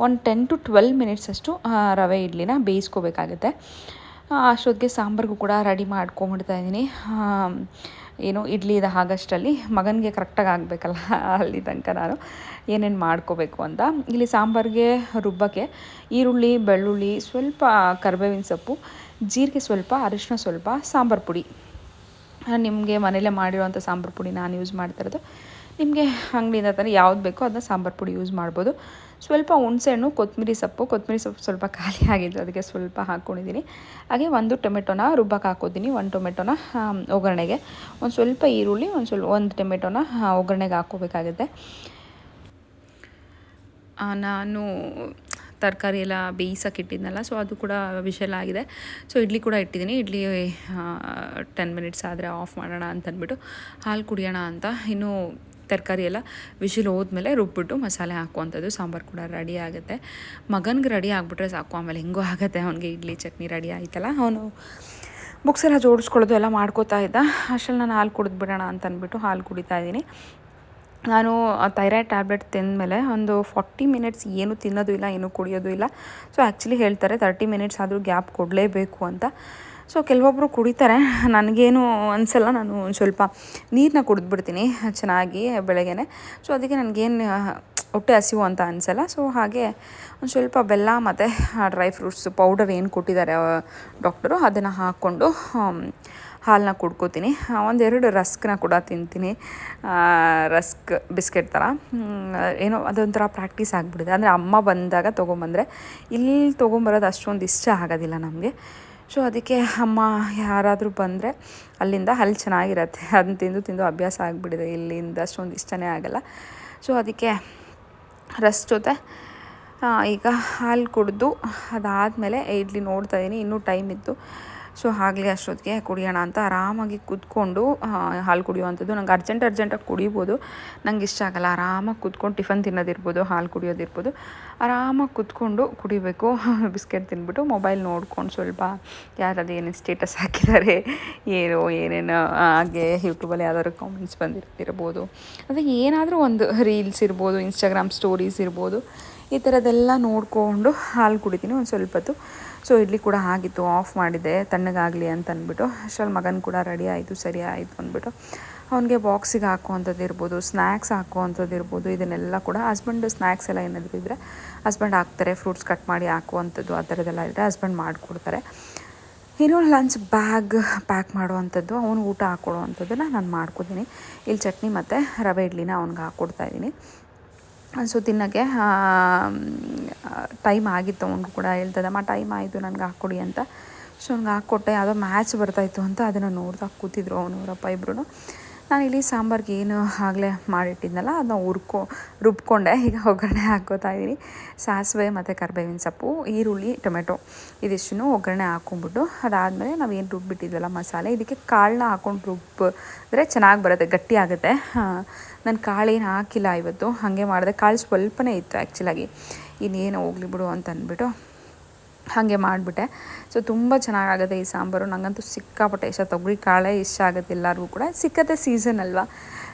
Speaker 1: ಒಂದು ಟೆನ್ ಟು ಟ್ವೆಲ್ ಮಿನಿಟ್ಸ್ ಅಷ್ಟು ರವೆ ಇಡ್ಲಿನ ಬೇಯಿಸ್ಕೋಬೇಕಾಗುತ್ತೆ. ಅಷ್ಟೊತ್ತಿಗೆ ಸಾಂಬಾರಿಗೂ ಕೂಡ ರೆಡಿ ಮಾಡ್ಕೊಂಬಿಡ್ತಾ ಇದ್ದೀನಿ. ಏನು ಇಡ್ಲಿ ಇದು ಆಗಷ್ಟಲ್ಲಿ ಮಗನಿಗೆ ಕರೆಕ್ಟಾಗಿ ಆಗಬೇಕಲ್ಲ ಅಲ್ಲಿ ತನಕ ನಾನು ಏನೇನು ಮಾಡ್ಕೋಬೇಕು ಅಂತ. ಇಲ್ಲಿ ಸಾಂಬಾರಿಗೆ ರುಬ್ಬಕ್ಕೆ ಈರುಳ್ಳಿ, ಬೆಳ್ಳುಳ್ಳಿ, ಸ್ವಲ್ಪ ಕರಿಬೇವಿನ ಸೊಪ್ಪು ಜೀರಿಗೆ ಸ್ವಲ್ಪ ಅರಿಶಿನ ಸ್ವಲ್ಪ, ಸಾಂಬಾರು ಪುಡಿ. ನಿಮಗೆ ಮನೇಲೇ ಮಾಡಿರೋವಂಥ ಸಾಂಬಾರು ಪುಡಿ ನಾನು ಯೂಸ್ ಮಾಡ್ತಾ ಇರೋದು. ನಿಮಗೆ ಅಂಗಡಿಯಿಂದ ಥರ ಯಾವ್ದು ಬೇಕೋ ಅದನ್ನ ಸಾಂಬಾರು ಪುಡಿ ಯೂಸ್ ಮಾಡ್ಬೋದು. ಸ್ವಲ್ಪ ಹುಣಸೆಹಣ್ಣು ಕೊತ್ತಂಬರಿ ಸೊಪ್ಪು ಕೊತ್ತಂಬರಿ ಸೊಪ್ಪು ಸ್ವಲ್ಪ ಖಾಲಿ ಆಗಿದ್ದು ಅದಕ್ಕೆ ಸ್ವಲ್ಪ ಹಾಕ್ಕೊಂಡಿದ್ದೀನಿ ಹಾಗೆ ಒಂದು ಟೊಮೆಟೊನ ರುಬ್ಬಕ್ಕೆ ಹಾಕೋತೀನಿ, ಒಂದು ಟೊಮೆಟೊನ ಒಗ್ಗರಣೆಗೆ. ಒಂದು ಸ್ವಲ್ಪ ಈರುಳ್ಳಿ, ಒಂದು ಸ್ವಲ್ಪ, ಒಂದು ಟೊಮೆಟೊನ ಒಗ್ಗರಣೆಗೆ ಹಾಕೋಬೇಕಾಗುತ್ತೆ ನಾನು ತರಕಾರಿ ಎಲ್ಲ ಬೇಯಿಸೋಕೆ ಇಟ್ಟಿದ್ನಲ್ಲ ಸೊ ಅದು ಕೂಡ ವಿಷಲ್ ಆಗಿದೆ. ಸೊ ಇಡ್ಲಿ ಕೂಡ ಇಟ್ಟಿದ್ದೀನಿ. ಇಡ್ಲಿ ಟೆನ್ ಮಿನಿಟ್ಸ್ ಆದರೆ ಆಫ್ ಮಾಡೋಣ ಅಂತ ಅಂದ್ಬಿಟ್ಟು ಹಾಲು ಕುಡಿಯೋಣ ಅಂತ. ಇನ್ನು ತರಕಾರಿ ಎಲ್ಲ ವಿಷಲ್ ಹೋದ್ಮೇಲೆ ರುಬ್ಬಿಟ್ಟು ಮಸಾಲೆ ಹಾಕುವಂಥದ್ದು, ಸಾಂಬಾರು ಕೂಡ ರೆಡಿ ಆಗುತ್ತೆ. ಮಗನಿಗೆ ರೆಡಿ ಆಗಿಬಿಟ್ರೆ ಸಾಕು, ಆಮೇಲೆ ಹೆಂಗೂ ಆಗುತ್ತೆ ಅವನಿಗೆ ಇಡ್ಲಿ ಚಟ್ನಿ ರೆಡಿ ಆಯ್ತಲ್ಲ. ಅವನು ಬುಕ್ಸ್ ಎಲ್ಲ ಜೋಡಿಸ್ಕೊಳ್ಳೋದು ಎಲ್ಲ ಮಾಡ್ಕೋತಾ ಇದ್ದ. ಅಷ್ಟರಲ್ಲಿ ನಾನು ಹಾಲು ಕುಡಿದ್ಬಿಡೋಣ ಅಂತ ಅಂದ್ಬಿಟ್ಟು ಹಾಲು ಕುಡಿತಾ ಇದ್ದೀನಿ. ನಾನು ಥೈರಾಯ್ಡ್ ಟ್ಯಾಬ್ಲೆಟ್ ತಿಂದಮೇಲೆ ಒಂದು ಫಾರ್ಟಿ ಮಿನಿಟ್ಸ್ ಏನು ತಿನ್ನೋದು ಇಲ್ಲ, ಏನು ಕುಡಿಯೋದು ಇಲ್ಲ. ಸೊ ಆ್ಯಕ್ಚುಲಿ ಹೇಳ್ತಾರೆ ತರ್ಟಿ ಮಿನಿಟ್ಸ್ ಆದರೂ ಗ್ಯಾಪ್ ಕೊಡಲೇಬೇಕು ಅಂತ. ಸೊ ಕೆಲವೊಬ್ಬರು ಕುಡಿತಾರೆ. ನನಗೇನು ಅನಿಸಲ್ಲ, ನಾನು ಒಂದು ಸ್ವಲ್ಪ ನೀರನ್ನ ಕುಡಿದ್ಬಿಡ್ತೀನಿ ಚೆನ್ನಾಗಿ ಬೆಳಗ್ಗೆನೆ. ಸೊ ಅದಕ್ಕೆ ನನಗೇನು ಹೊಟ್ಟೆ ಹಸಿವು ಅಂತ ಅನಿಸಲ್ಲ. ಸೊ ಹಾಗೆ ಒಂದು ಸ್ವಲ್ಪ ಬೆಲ್ಲ ಮತ್ತು ಡ್ರೈ ಫ್ರೂಟ್ಸ್ ಪೌಡರ್ ಏನು ಕೊಟ್ಟಿದ್ದಾರೆ ಡಾಕ್ಟರು ಅದನ್ನು ಹಾಕ್ಕೊಂಡು ಹಾಲನ್ನ ಕುಡ್ಕೋತೀನಿ. ಒಂದೆರಡು ರಸ್ಕ್ನ ಕೂಡ ತಿಂತೀನಿ. ರಸ್ಕ್ ಬಿಸ್ಕೆಟ್ ಥರ ಏನೋ ಅದೊಂಥರ ಪ್ರಾಕ್ಟೀಸ್ ಆಗಿಬಿಡಿದೆ ಅಂದರೆ ಅಮ್ಮ ಬಂದಾಗ ತೊಗೊಂಬಂದರೆ ಇಲ್ಲಿ ತೊಗೊಂಬರೋದು ಅಷ್ಟೊಂದು ಇಷ್ಟ ಆಗೋದಿಲ್ಲ ನಮಗೆ. ಸೊ ಅದಕ್ಕೆ ಅಮ್ಮ ಯಾರಾದರೂ ಬಂದರೆ ಅಲ್ಲಿಂದ ಅಲ್ಲಿ ಚೆನ್ನಾಗಿರತ್ತೆ. ಅದನ್ನ ತಿಂದು ತಿಂದು ಅಭ್ಯಾಸ ಆಗಿಬಿಡಿದೆ ಇಲ್ಲಿಂದ ಅಷ್ಟೊಂದು ಇಷ್ಟನೇ ಆಗಲ್ಲ. ಸೊ ಅದಕ್ಕೆ ರಸ್ ಜೊತೆ ಈಗ ಹಾಲು ಕುಡಿದು ಅದಾದಮೇಲೆ ಇಡ್ಲಿ ನೋಡ್ತಾ ಇದ್ದೀನಿ ಇನ್ನೂ ಟೈಮ್ ಇತ್ತು. ಸೊ ಆಗಲೇ ಅಷ್ಟೊತ್ತಿಗೆ ಕುಡಿಯೋಣ ಅಂತ ಆರಾಮಾಗಿ ಕುತ್ಕೊಂಡು ಹಾಲು ಕುಡಿಯುವಂಥದ್ದು. ನಂಗೆ ಅರ್ಜೆಂಟ್ ಅರ್ಜೆಂಟಾಗಿ ಕುಡಿಬೋದು. ನಂಗೆ ಇಷ್ಟ ಆಗಲ್ಲ. ಆರಾಮಾಗಿ ಕುತ್ಕೊಂಡು ಟಿಫನ್ ತಿನ್ನೋದಿರ್ಬೋದು, ಹಾಲು ಕುಡಿಯೋದಿರ್ಬೋದು. ಆರಾಮಾಗಿ ಕುತ್ಕೊಂಡು ಕುಡಿಬೇಕು. ಬಿಸ್ಕೆಟ್ ತಿನ್ಬಿಟ್ಟು ಮೊಬೈಲ್ ನೋಡ್ಕೊಂಡು ಸ್ವಲ್ಪ ಯಾರದು ಏನೇನು ಸ್ಟೇಟಸ್ ಹಾಕಿದ್ದಾರೆ, ಏನು, ಏನೇನು ಹಾಗೆ ಯೂಟ್ಯೂಬಲ್ಲಿ ಯಾವ್ದಾದ್ರು ಕಾಮೆಂಟ್ಸ್ ಬಂದಿರ್ತಿರ್ಬೋದು ಅದು ಏನಾದರೂ ಒಂದು ರೀಲ್ಸ್ ಇರ್ಬೋದು ಇನ್ಸ್ಟಾಗ್ರಾಮ್ ಸ್ಟೋರೀಸ್ ಇರ್ಬೋದು, ಈ ಥರದ್ದೆಲ್ಲ ನೋಡಿಕೊಂಡು ಹಾಲು ಕುಡಿತೀನಿ. ಒಂದು ಸ್ವಲ್ಪ ಹೊತ್ತು ಸೊ ಇಡ್ಲಿ ಕೂಡ ಆಗಿತ್ತು ಆಫ್ ಮಾಡಿದೆ, ತಣ್ಣಗಾಗಲಿ ಅಂತ ಅಂದ್ಬಿಟ್ಟು. ಅಷ್ಟರಲ್ಲಿ ಮಗನ ಕೂಡ ರೆಡಿ ಆಯಿತು, ಸರಿ ಆಯಿತು ಅಂದ್ಬಿಟ್ಟು. ಅವನಿಗೆ ಬಾಕ್ಸಿಗೆ ಹಾಕುವಂಥದ್ದು ಇರ್ಬೋದು ಸ್ನ್ಯಾಕ್ಸ್ ಹಾಕುವಂಥದ್ದು ಇರ್ಬೋದು, ಇದನ್ನೆಲ್ಲ ಕೂಡ ಹಸ್ಬೆಂಡ್ ಸ್ನ್ಯಾಕ್ಸ್ ಎಲ್ಲ ಏನಾದರೂ ಇದ್ದರೆ ಹಸ್ಬೆಂಡ್ ಹಾಕ್ತಾರೆ ಫ್ರೂಟ್ಸ್ ಕಟ್ ಮಾಡಿ ಹಾಕುವಂಥದ್ದು ಆ ಥರದ್ದೆಲ್ಲ ಇದ್ದರೆ ಹಸ್ಬೆಂಡ್ ಮಾಡಿಕೊಡ್ತಾರೆ. ಇನ್ನು ಲಂಚ್ ಬ್ಯಾಗ್ ಪ್ಯಾಕ್ ಮಾಡುವಂಥದ್ದು, ಅವನು ಊಟ ಹಾಕ್ಕೊಡುವಂಥದ್ದನ್ನ ನಾನು ಮಾಡ್ಕೊತೀನಿ. ಇಲ್ಲಿ ಚಟ್ನಿ ಮತ್ತು ರವೆ ಇಡ್ಲಿನ ಅವ್ನಿಗೆ ಹಾಕ್ಕೊಡ್ತಾ ಇದ್ದೀನಿ. ಸೊ ತಿನ್ನೋಕ್ಕೆ ಟೈಮ್ ಆಗಿತ್ತು ಅವ್ನಿಗೂ ಕೂಡ ಹೇಳ್ತದಮ್ಮ ಟೈಮ್ ಆಯಿತು, ನನಗೆ ಹಾಕ್ಕೊಡಿ ಅಂತ. ಸೊ ನನಗೆ ಹಾಕ್ಕೊಟ್ಟೆ, ಯಾವುದೋ ಮ್ಯಾಚ್ ಬರ್ತಾಯಿತ್ತು ಅಂತ ಅದನ್ನು ನೋಡ್ತಾ ಕೂತಿದ್ರು ಅವನು ಅವರಪ್ಪ ಇಬ್ಬರು ನಾನು ಇಲ್ಲಿ ಸಾಂಬಾರ್ಗೆ ಏನು ಆಗಲೇ ಮಾಡಿಟ್ಟಿದ್ನಲ್ಲ, ಅದನ್ನ ಹುರ್ಕೊ, ರುಬ್ಕೊಂಡೆ. ಈಗ ಒಗ್ಗರಣೆ ಹಾಕ್ಕೋತಾ ಇದ್ದೀನಿ ಸಾಸಿವೆ ಮತ್ತು ಕರ್ಬೇವಿನ ಸೊಪ್ಪು, ಈರುಳ್ಳಿ, ಟೊಮೆಟೊ ಇದಿಷ್ಟನ್ನು ಒಗ್ಗರಣೆ ಹಾಕೊಂಬಿಟ್ಟು ಅದಾದಮೇಲೆ ನಾವು ಏನು ರುಬ್ಬಿಟ್ಟಿದ್ವಲ್ಲ ಮಸಾಲೆ, ಇದಕ್ಕೆ ಕಾಳನ್ನ ಹಾಕ್ಕೊಂಡು ರುಬ್ಬಿದ್ರೆ ಚೆನ್ನಾಗಿ ಬರುತ್ತೆ, ಗಟ್ಟಿ ಆಗುತ್ತೆ. ನಾನು ಕಾಳೇನು ಹಾಕಿಲ್ಲ ಇವತ್ತು, ಹಾಗೆ ಮಾಡಿದೆ. ಕಾಳು ಸ್ವಲ್ಪನೇ ಇತ್ತು ಆ್ಯಕ್ಚುಲಾಗಿ ಇನ್ನೇನು ಹೋಗ್ಲಿ ಬಿಡು ಅಂತ ಅಂದ್ಬಿಟ್ಟು ಹಾಗೆ ಮಾಡಿಬಿಟ್ಟೆ. ಸೊ ತುಂಬ ಚೆನ್ನಾಗಾಗುತ್ತೆ ಈ ಸಾಂಬಾರು. ನನಗಂತೂ ಸಿಕ್ಕಾಪಟ್ಟೆ ಇಷ್ಟ. ತೊಗರಿ, ಕಾಳೆ ಇಷ್ಟ ಆಗುತ್ತೆ ಎಲ್ಲರಿಗೂ ಕೂಡ. ಸಿಕ್ಕತ್ತೆ ಸೀಸನ್ ಅಲ್ವಾ?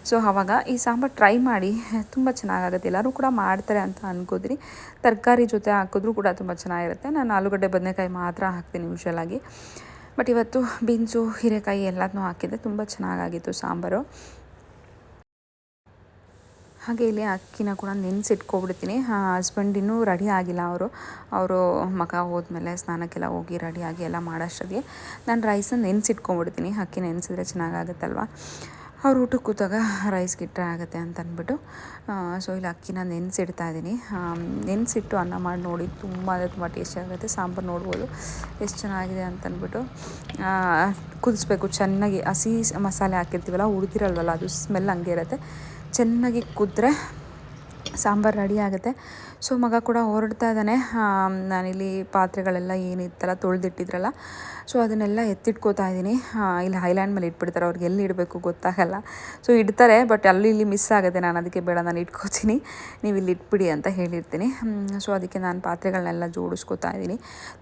Speaker 1: ಸೊ ಆವಾಗ ಈ ಸಾಂಬಾರು ಟ್ರೈ ಮಾಡಿ. ತುಂಬ ಚೆನ್ನಾಗಾಗುತ್ತೆ. ಎಲ್ಲರೂ ಕೂಡ ಮಾಡ್ತಾರೆ ಅಂತ ಅನ್ಕೋದ್ರಿ ತರಕಾರಿ ಜೊತೆ ಹಾಕಿದ್ರೂ ಕೂಡ ತುಂಬ ಚೆನ್ನಾಗಿರುತ್ತೆ. ನಾನು ಆಲೂಗಡ್ಡೆ, ಬದನೆಕಾಯಿ ಮಾತ್ರ ಹಾಕ್ತೀನಿ ಯೂಶಲಾಗಿ ಬಟ್ ಇವತ್ತು ಬೀನ್ಸು, ಹೀರೆಕಾಯಿ ಎಲ್ಲದನ್ನೂ ಹಾಕಿದ್ದೆ. ತುಂಬ ಚೆನ್ನಾಗಾಗಿತ್ತು ಸಾಂಬಾರು. ಹಾಗೆ ಇಲ್ಲಿ ಅಕ್ಕಿನ ಕೂಡ ನೆನೆಸಿಟ್ಕೊಬಿಡ್ತೀನಿ. ಹಸ್ಬೆಂಡ್ ಇನ್ನೂ ರೆಡಿ ಆಗಿಲ್ಲ ಅವರು. ಅವರು ಮಗ ಹೋದ್ಮೇಲೆ ಸ್ನಾನಕ್ಕೆಲ್ಲ ಹೋಗಿ ರೆಡಿಯಾಗಿ ಎಲ್ಲ ಮಾಡೋಷ್ಟೊತ್ತಿಗೆ ನಾನು ರೈಸನ್ನು ನೆನೆಸಿಟ್ಕೊಂಡ್ಬಿಡ್ತೀನಿ ಅಕ್ಕಿ ನೆನೆಸಿದ್ರೆ ಚೆನ್ನಾಗಾಗುತ್ತಲ್ವ? ಅವ್ರು ಊಟಕ್ಕೆ ಕೂತಾಗ ರೈಸ್ ಗಿಟ್ಟರೆ ಆಗುತ್ತೆ ಅಂತ ಅಂದ್ಬಿಟ್ಟು ಸೊ ಇಲ್ಲಿ ಅಕ್ಕಿನ ನೆನೆಸಿಡ್ತಾ ಇದ್ದೀನಿ. ನೆನೆಸಿಟ್ಟು ಅನ್ನ ಮಾಡಿ ನೋಡಿ, ತುಂಬ ಅಂದರೆ ತುಂಬ ಟೇಸ್ಟಿ ಆಗುತ್ತೆ. ಸಾಂಬಾರು ನೋಡ್ಬೋದು, ಎಷ್ಟು ಚೆನ್ನಾಗಿದೆ ಅಂತ ಅಂದ್ಬಿಟ್ಟು ಕುದಿಸ್ಬೇಕು. ಚೆನ್ನಾಗಿ ಹಸಿ ಮಸಾಲೆ ಹಾಕಿರ್ತೀವಲ್ಲ ಉಳಿದಿರಲ್ವಲ್ಲ ಅದು ಸ್ಮೆಲ್ ಹಂಗೆ ಇರುತ್ತೆ. ಚೆನ್ನಾಗಿ ಕುದ್ರೆ ಸಾಂಬಾರು ರೆಡಿ ಆಗುತ್ತೆ. ಸೊ ಮಗ ಕೂಡ ಹೊರಡ್ತಾ ಇದ್ದಾನೆ. ನಾನಿಲ್ಲಿ ಪಾತ್ರೆಗಳೆಲ್ಲ ಏನಿತ್ತಲ್ಲ ತೊಳೆದಿಟ್ಟಿದ್ರಲ್ಲ. ಸೊ, ಅದನ್ನೆಲ್ಲ ಎತ್ತಿಟ್ಕೋತಾ ಇದ್ದೀನಿ. ಇಲ್ಲಿ ಹೈಲ್ಯಾಂಡ್ ಮೇಲೆ ಇಟ್ಬಿಡ್ತಾರೆ, ಅವ್ರಿಗೆ ಎಲ್ಲಿ ಇಡಬೇಕು ಗೊತ್ತಾಗಲ್ಲ. ಸೊ, ಇಡ್ತಾರೆ ಬಟ್ ಅಲ್ಲಿ ಇಲ್ಲಿ ಮಿಸ್ ಆಗುತ್ತೆ ನಾನು ಅದಕ್ಕೆ ಬೇಡ, ನಾನು ಇಟ್ಕೋತೀನಿ. ನೀವು ಇಲ್ಲಿ ಇಟ್ಬಿಡಿ ಅಂತ ಹೇಳಿರ್ತೀನಿ. ಸೊ, ಅದಕ್ಕೆ ನಾನು ಪಾತ್ರೆಗಳನ್ನೆಲ್ಲ ಜೋಡಿಸ್ಕೋತಾ ಇದ್ದೀನಿ.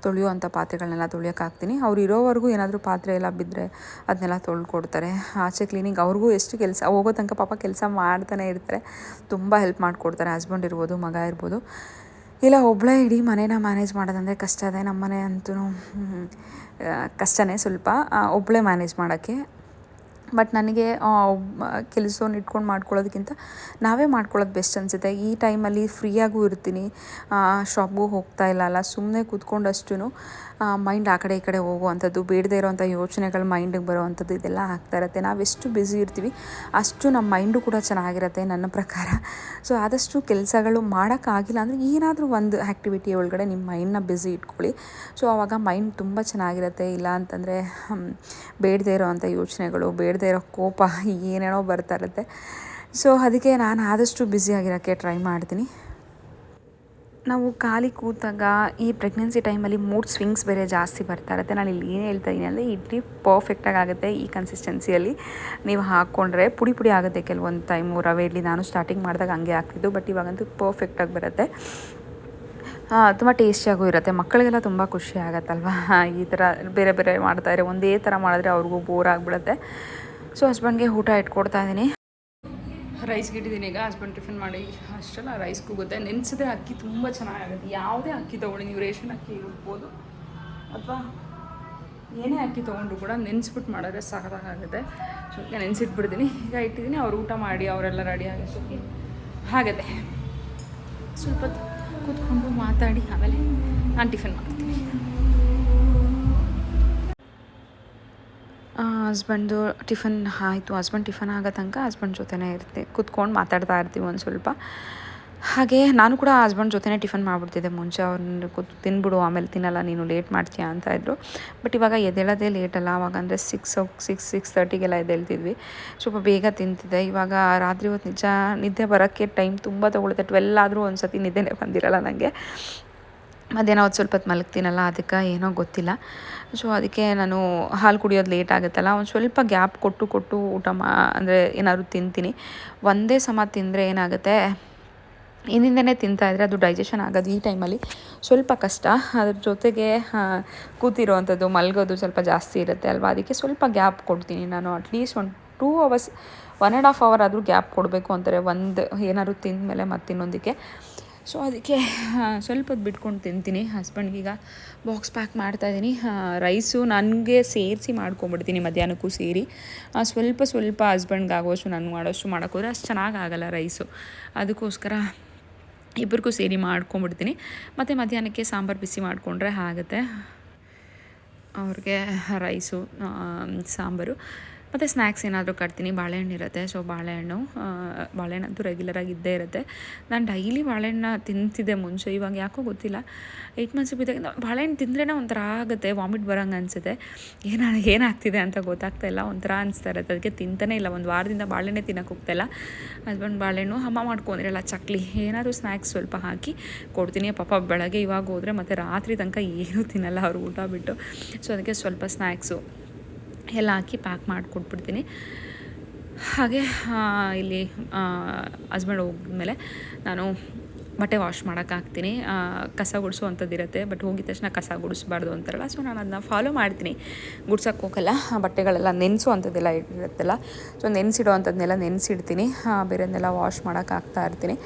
Speaker 1: ತೊಳೆಯುವಂಥ ಪಾತ್ರೆಗಳನ್ನೆಲ್ಲ ತೊಳೆಯೋಕೆ ಹಾಕ್ತೀನಿ. ಅವ್ರು ಇರೋವರೆಗೂ ಏನಾದರೂ ಪಾತ್ರೆ ಎಲ್ಲ ಬಿದ್ದರೆ ಅದನ್ನೆಲ್ಲ ತೊಳ್ಕೊಡ್ತಾರೆ. ಆಚೆ ಕ್ಲೀನಿಂಗ್ ಅವ್ರಿಗೂ ಎಷ್ಟು ಕೆಲಸ, ಹೋಗೋ ತನಕ ಪಾಪ ಕೆಲಸ ಮಾಡ್ತಾನೆ ಇರ್ತಾರೆ. ತುಂಬ ಹೆಲ್ಪ್ ಮಾಡಿಕೊಡ್ತಾರೆ. ಹಸ್ಬೆಂಡ್ ಇರ್ಬೋದು, ಮಗ ಇರ್ಬೋದು. ಇಲ್ಲ ಒಬ್ಬಳೇ ಇಡೀ ಮನೇನ ಮ್ಯಾನೇಜ್ ಮಾಡೋದಂದರೆ ಕಷ್ಟ ನಮ್ಮ ಮನೆ ಅಂತೂ ಕಷ್ಟನೇ ಸ್ವಲ್ಪ. ಒಬ್ಬಳೇ ಮ್ಯಾನೇಜ್ ಮಾಡೋಕ್ಕೆ. ಬಟ್ ನನಗೆ ಕೆಲಸವನ್ನು ಇಟ್ಕೊಂಡು ಮಾಡ್ಕೊಳ್ಳೋದಕ್ಕಿಂತ ನಾವೇ ಮಾಡ್ಕೊಳ್ಳೋದು ಬೆಸ್ಟ್ ಅನಿಸುತ್ತೆ. ಈ ಟೈಮಲ್ಲಿ ಫ್ರೀಯಾಗೂ ಇರ್ತೀನಿ. ಶಾಪ್ಗೂ ಹೋಗ್ತಾ ಇಲ್ಲ ಅಲ್ಲ ಸುಮ್ಮನೆ ಕೂತ್ಕೊಂಡಷ್ಟು ಮೈಂಡ್ ಆ ಕಡೆ ಈ ಕಡೆ ಹೋಗುವಂಥದ್ದು, ಬೇಡದೇ ಇರೋವಂಥ ಯೋಚನೆಗಳು ಮೈಂಡಿಗೆ ಬರುವಂಥದ್ದು ಇದೆಲ್ಲ ಆಗ್ತಾ ಇರುತ್ತೆ. ನಾವೆಷ್ಟು ಬ್ಯುಸಿ ಇರ್ತೀವಿ, ಅಷ್ಟು ನಮ್ಮ ಮೈಂಡು ಕೂಡ ಚೆನ್ನಾಗಿರುತ್ತೆ ನನ್ನ ಪ್ರಕಾರ. ಸೊ ಆದಷ್ಟು ಕೆಲಸಗಳು ಮಾಡೋಕ್ಕಾಗಿಲ್ಲ ಅಂದರೆ ಏನಾದರೂ ಒಂದು ಆ್ಯಕ್ಟಿವಿಟಿ ಒಳಗಡೆ ನಿಮ್ಮ ಮೈಂಡನ್ನ ಬ್ಯುಸಿ ಇಟ್ಕೊಳ್ಳಿ. ಸೊ ಆವಾಗ ಮೈಂಡ್ ತುಂಬ ಚೆನ್ನಾಗಿರುತ್ತೆ. ಇಲ್ಲ ಅಂತಂದರೆ ಬೇಡದೇ ಇರೋವಂಥ ಯೋಚನೆಗಳು, ಬೇಡದೇ ಇರೋ ಕೋಪ, ಏನೇನೋ ಬರ್ತಾ ಇರುತ್ತೆ. ಸೊ ಅದಕ್ಕೆ ನಾನು ಆದಷ್ಟು ಬ್ಯುಸಿಯಾಗಿರೋಕ್ಕೆ ಟ್ರೈ ಮಾಡ್ತೀನಿ. ನಾವು ಖಾಲಿ ಕೂತಾಗ ಈ ಪ್ರೆಗ್ನೆನ್ಸಿ ಟೈಮಲ್ಲಿ ಮೂಡ್ ಸ್ವಿಂಗ್ಸ್ ಬೇರೆ ಜಾಸ್ತಿ ಬರ್ತಾ ಇರುತ್ತೆ. ನಾನು ಇಲ್ಲಿ ಏನು ಹೇಳ್ತಾ ಇದ್ದೀನಿ ಅಂದರೆ, ಇಡ್ಲಿ ಪರ್ಫೆಕ್ಟಾಗಿ ಆಗುತ್ತೆ ಈ ಕನ್ಸಿಸ್ಟೆನ್ಸಿಯಲ್ಲಿ ನೀವು ಹಾಕ್ಕೊಂಡ್ರೆ ಪುಡಿ ಪುಡಿ ಆಗುತ್ತೆ ಕೆಲವೊಂದು ಟೈಮು ರವೆ, ಇಡ್ಲಿ ನಾನು ಸ್ಟಾರ್ಟಿಂಗ್ ಮಾಡಿದಾಗ ಹಂಗೆ ಆಗ್ತಿದ್ದು ಬಟ್ ಇವಾಗಂತೂ ಪರ್ಫೆಕ್ಟಾಗಿ ಬರುತ್ತೆ. ತುಂಬ ಟೇಸ್ಟಿಯಾಗೂ ಇರುತ್ತೆ. ಮಕ್ಕಳಿಗೆಲ್ಲ ತುಂಬ ಖುಷಿ ಆಗುತ್ತಲ್ವ? ಈ ಥರ ಬೇರೆ ಬೇರೆ ಮಾಡ್ತಾಯಿದ್ರೆ ಒಂದೇ ಥರ ಮಾಡಿದ್ರೆ ಅವ್ರಿಗೂ ಬೋರ್ ಆಗಿಬಿಡುತ್ತೆ. ಸೊ ಹಸ್ಬೆಂಡ್ಗೆ ಊಟ ಇಟ್ಕೊಡ್ತಾ ಇದ್ದೀನಿ ರೈಸ್ಗೆ ಇಟ್ಟಿದ್ದೀನಿ. ಈಗ ಹಸ್ಬೆಂಡ್ ಟಿಫಿನ್ ಮಾಡಿ ಅಷ್ಟೆಲ್ಲ ರೈಸ್ ಕೂಗುತ್ತೆ. ನೆನೆಸಿದ್ರೆ ಅಕ್ಕಿ ತುಂಬ ಚೆನ್ನಾಗಾಗುತ್ತೆ. ಯಾವುದೇ ಅಕ್ಕಿ ತೊಗೊಳ್ಳಿ. ನೀವು ರೇಷನ್ ಅಕ್ಕಿ ಇರ್ಬೋದು. ಅಥವಾ ಏನೇ ಅಕ್ಕಿ ತೊಗೊಂಡ್ರು ಕೂಡ ನೆನೆಸ್ಬಿಟ್ಟು ಮಾಡಿದ್ರೆ ಸಾಕಾಗುತ್ತೆ ಸೊ ನೆನೆಸಿಟ್ಬಿಡ್ತೀನಿ. ಈಗ ಇಟ್ಟಿದ್ದೀನಿ. ಅವ್ರು ಊಟ ಮಾಡಿ, ಅವರೆಲ್ಲ ರೆಡಿ ಆಗೋಷ್ಟೊತ್ತಿಗೆ ಆಗುತ್ತೆ ಸ್ವಲ್ಪ ಕೂತ್ಕೊಂಡು ಮಾತಾಡಿ. ಆಮೇಲೆ ನಾನು ಟಿಫಿನ್ ಮಾಡ್ತೀನಿ. ಹಸ್ಬೆಂಡು ಟಿಫನ್, ಆಯಿತು, ಹಸ್ಬೆಂಡ್ ಟಿಫನ್ ಆಗೋ ತನಕ ಹಸ್ಬೆಂಡ್ ಜೊತೆನೇ ಇರ್ತೆ, ಕೂತ್ಕೊಂಡು ಮಾತಾಡ್ತಾ ಇರ್ತೀವಿ ಒಂದು ಸ್ವಲ್ಪ. ಹಾಗೆ ನಾನು ಕೂಡ ಹಸ್ಬೆಂಡ್ ಜೊತೆನೇ ಟಿಫನ್ ಮಾಡಿಬಿಡ್ತಿದ್ದೆ ಮುಂಚೆ, ಅವ್ರನ್ನ ಕೂತು, ತಿನ್ಬಿಡು, ಆಮೇಲೆ ತಿನ್ನಲ್ಲ, ನೀನು ಲೇಟ್ ಮಾಡ್ತೀಯ ಅಂತ ಇದ್ದರು ಬಟ್ ಇವಾಗ ಎದ್ದೇಳೋದೇ ಲೇಟ್ ಅಲ್ಲ, ಅವಾಗ ಅಂದರೆ ಸಿಕ್ಸ್ ಸಿಕ್ಸ್ ಸಿಕ್ಸ್ ತರ್ಟಿಗೆಲ್ಲ ಎದ್ದೇಳ್ತಿದ್ವಿ. ಸ್ವಲ್ಪ ಬೇಗ ತಿಂತಿದ್ದೆ. ಇವಾಗ ರಾತ್ರಿ ಹೊತ್ತು ನಿಜ ನಿದ್ದೆ ಬರೋಕ್ಕೆ ಟೈಮ್ ತುಂಬ ತೊಗೊಳುತ್ತೆ. ಟ್ವೆಲ್ ಆದರೂ ಒಂದು ಸತಿ ನಿದ್ದೆನೇ ಬಂದಿರಲ್ಲ ನನಗೆ ಮಧ್ಯಾಹ್ನ ಹೊತ್ತು ಸ್ವಲ್ಪ ಹೊತ್ತು ಮಲಗ್ತೀನಲ್ಲ, ಅದಕ್ಕೆ ಏನೋ ಗೊತ್ತಿಲ್ಲ. ಸೊ ಅದಕ್ಕೆ ನಾನು ಹಾಲು ಕುಡಿಯೋದು ಲೇಟ್ ಆಗುತ್ತಲ್ಲ, ಒಂದು ಸ್ವಲ್ಪ ಗ್ಯಾಪ್ ಕೊಟ್ಟು ಕೊಟ್ಟು ಊಟ ಮಾ, ಅಂದರೆ ಏನಾದ್ರು ತಿಂತೀನಿ. ಒಂದೇ ಸಮ ತಿಂದರೆ ಏನಾಗುತ್ತೆ ಹಿಂದಿಂದನೇ ತಿಂತಾಯಿದ್ರೆ ಅದು ಡೈಜೆಷನ್ ಆಗೋದು ಈ ಟೈಮಲ್ಲಿ ಸ್ವಲ್ಪ ಕಷ್ಟ. ಅದ್ರ ಜೊತೆಗೆ ಕೂತಿರೋ ಅಂಥದ್ದು ಮಲಗೋದು ಸ್ವಲ್ಪ ಜಾಸ್ತಿ ಇರುತ್ತೆ ಅಲ್ವಾ? ಅದಕ್ಕೆ ಸ್ವಲ್ಪ ಗ್ಯಾಪ್ ಕೊಡ್ತೀನಿ ನಾನು. ಅಟ್ಲೀಸ್ಟ್ ಒಂದು two hours one and half hour ಆದರೂ ಗ್ಯಾಪ್ ಕೊಡಬೇಕು ಅಂತಾರೆ. ಒಂದು ಏನಾದ್ರು ತಿಂದಮೇಲೆ ಮೇಲೆ ಇನ್ನೊಂದಕ್ಕೆ ಸೊ ಅದಕ್ಕೆ ಸ್ವಲ್ಪ ಬಿಟ್ಕೊಂಡು ತಿಂತೀನಿ. ಹಸ್ಬೆಂಡ್ಗೀಗ ಬಾಕ್ಸ್ ಪ್ಯಾಕ್ ಮಾಡ್ತಾಯಿದ್ದೀನಿ ರೈಸು ನನಗೆ ಸೇರಿಸಿ ಮಾಡ್ಕೊಂಬಿಡ್ತೀನಿ ಮಧ್ಯಾಹ್ನಕ್ಕೂ ಸೇರಿ. ಸ್ವಲ್ಪ ಸ್ವಲ್ಪ ಹಸ್ಬೆಂಡ್ಗೆ ಆಗೋಷ್ಟು ನನಗೆ ಮಾಡೋಷ್ಟು ಮಾಡೋಕ್ಕೋದ್ರೆ ಅಷ್ಟು ಚೆನ್ನಾಗಿ ಆಗೋಲ್ಲ ರೈಸು ಅದಕ್ಕೋಸ್ಕರ ಇಬ್ಬರಿಗೂ ಸೇರಿ ಮಾಡ್ಕೊಂಬಿಡ್ತೀನಿ ಮತ್ತು ಮಧ್ಯಾಹ್ನಕ್ಕೆ ಸಾಂಬಾರು ಬಿಸಿ ಮಾಡಿಕೊಂಡ್ರೆ ಆಗುತ್ತೆ. ಅವ್ರಿಗೆ ರೈಸು ಸಾಂಬಾರು. ಮತ್ತು ಸ್ನ್ಯಾಕ್ಸ್ ಏನಾದರೂ ಕಟ್ತೀನಿ. ಬಾಳೆಹಣ್ಣು ಇರುತ್ತೆ ಸೊ ಬಾಳೆಹಣ್ಣು ಬಾಳೆಹಣ್ಣು ಅಂತೂ ರೆಗ್ಯುಲರಾಗಿ ಇದ್ದೇ ಇರುತ್ತೆ. ನಾನು ಡೈಲಿ ಬಾಳೆಹಣ್ಣ ತಿಂತಿದ್ದೆ ಮುಂಚೆ, ಇವಾಗ ಯಾಕೋ ಗೊತ್ತಿಲ್ಲ. ಏಯ್ಟ್ ಮಂತ್ಸ್ ಬಿದ್ದಾಗ ಬಾಳೆಹಣ್ಣು ತಿಂದ್ರೇ ಒಂಥರ ಆಗುತ್ತೆ ವಾಮಿಟ್ ಬರೋಂಗೆ ಅನಿಸುತ್ತೆ. ಏನಾದ್ರು ಏನಾಗ್ತಿದೆ ಅಂತ ಗೊತ್ತಾಗ್ತಾ ಇಲ್ಲ, ಒಂಥರ ಅನಿಸ್ತಾ ಇರುತ್ತೆ. ಅದಕ್ಕೆ ತಿಂತಾನೆ ಇಲ್ಲ, ಒಂದು ವಾರದಿಂದ ಬಾಳೆಹಣ್ಣೆ ತಿನ್ನೋಕೆ ಹೋಗ್ತಾಯಿಲ್ಲ ಹಸ್ಬೆಂಡ್ ಬಾಳೆಹಣ್ಣು ಹಮ್ಮ ಮಾಡ್ಕೊಂಡ್ರಲ್ಲ ಚಕ್ಲಿ, ಏನಾದರೂ ಸ್ನ್ಯಾಕ್ಸ್ ಸ್ವಲ್ಪ ಹಾಕಿ ಕೊಡ್ತೀನಿ. ಪಾಪ ಬೆಳಗ್ಗೆ ಇವಾಗ ಹೋದರೆ ಮತ್ತು ರಾತ್ರಿ ತನಕ ಏನೂ ತಿನ್ನಲ್ಲ, ಅವ್ರು ಊಟ ಬಿಟ್ಟು. ಸೊ ಅದಕ್ಕೆ ಸ್ವಲ್ಪ ಸ್ನ್ಯಾಕ್ಸು ಎಲ್ಲ ಹಾಕಿ ಪ್ಯಾಕ್ ಮಾಡಿಕೊಟ್ಬಿಡ್ತೀನಿ. ಹಾಗೆ ಇಲ್ಲಿ ಹಸ್ಬೆಂಡ್ ಹೋಗಿದ್ಮೇಲೆ ನಾನು ಬಟ್ಟೆ ವಾಶ್ ಮಾಡೋಕೆ ಹಾಕ್ತೀನಿ. ಕಸ ಗುಡಿಸೋ ಇರುತ್ತೆ ಬಟ್ ಹೋಗಿದ ತಕ್ಷಣ ಕಸ ಗುಡಿಸ್ಬಾರ್ದು ಅಂತಾರಲ್ಲ ಸೊ ನಾನು ಅದನ್ನ ಫಾಲೋ ಮಾಡ್ತೀನಿ. ಗುಡ್ಸೋಕ್ಕೆ ಹೋಗಲ್ಲ ಬಟ್ಟೆಗಳೆಲ್ಲ ನೆನೆಸೋ ಅಂಥದ್ದೆಲ್ಲ ಇರುತ್ತಲ್ಲ ಸೊ ನೆನೆಸಿಡೋ ಅಂಥದ್ದನ್ನೆಲ್ಲ ನೆನೆಸಿಡ್ತೀನಿ ಬೇರೆದನ್ನೆಲ್ಲ ವಾಶ್ ಮಾಡೋಕೆ ಹಾಕ್ತಾ ಇರ್ತೀನಿ.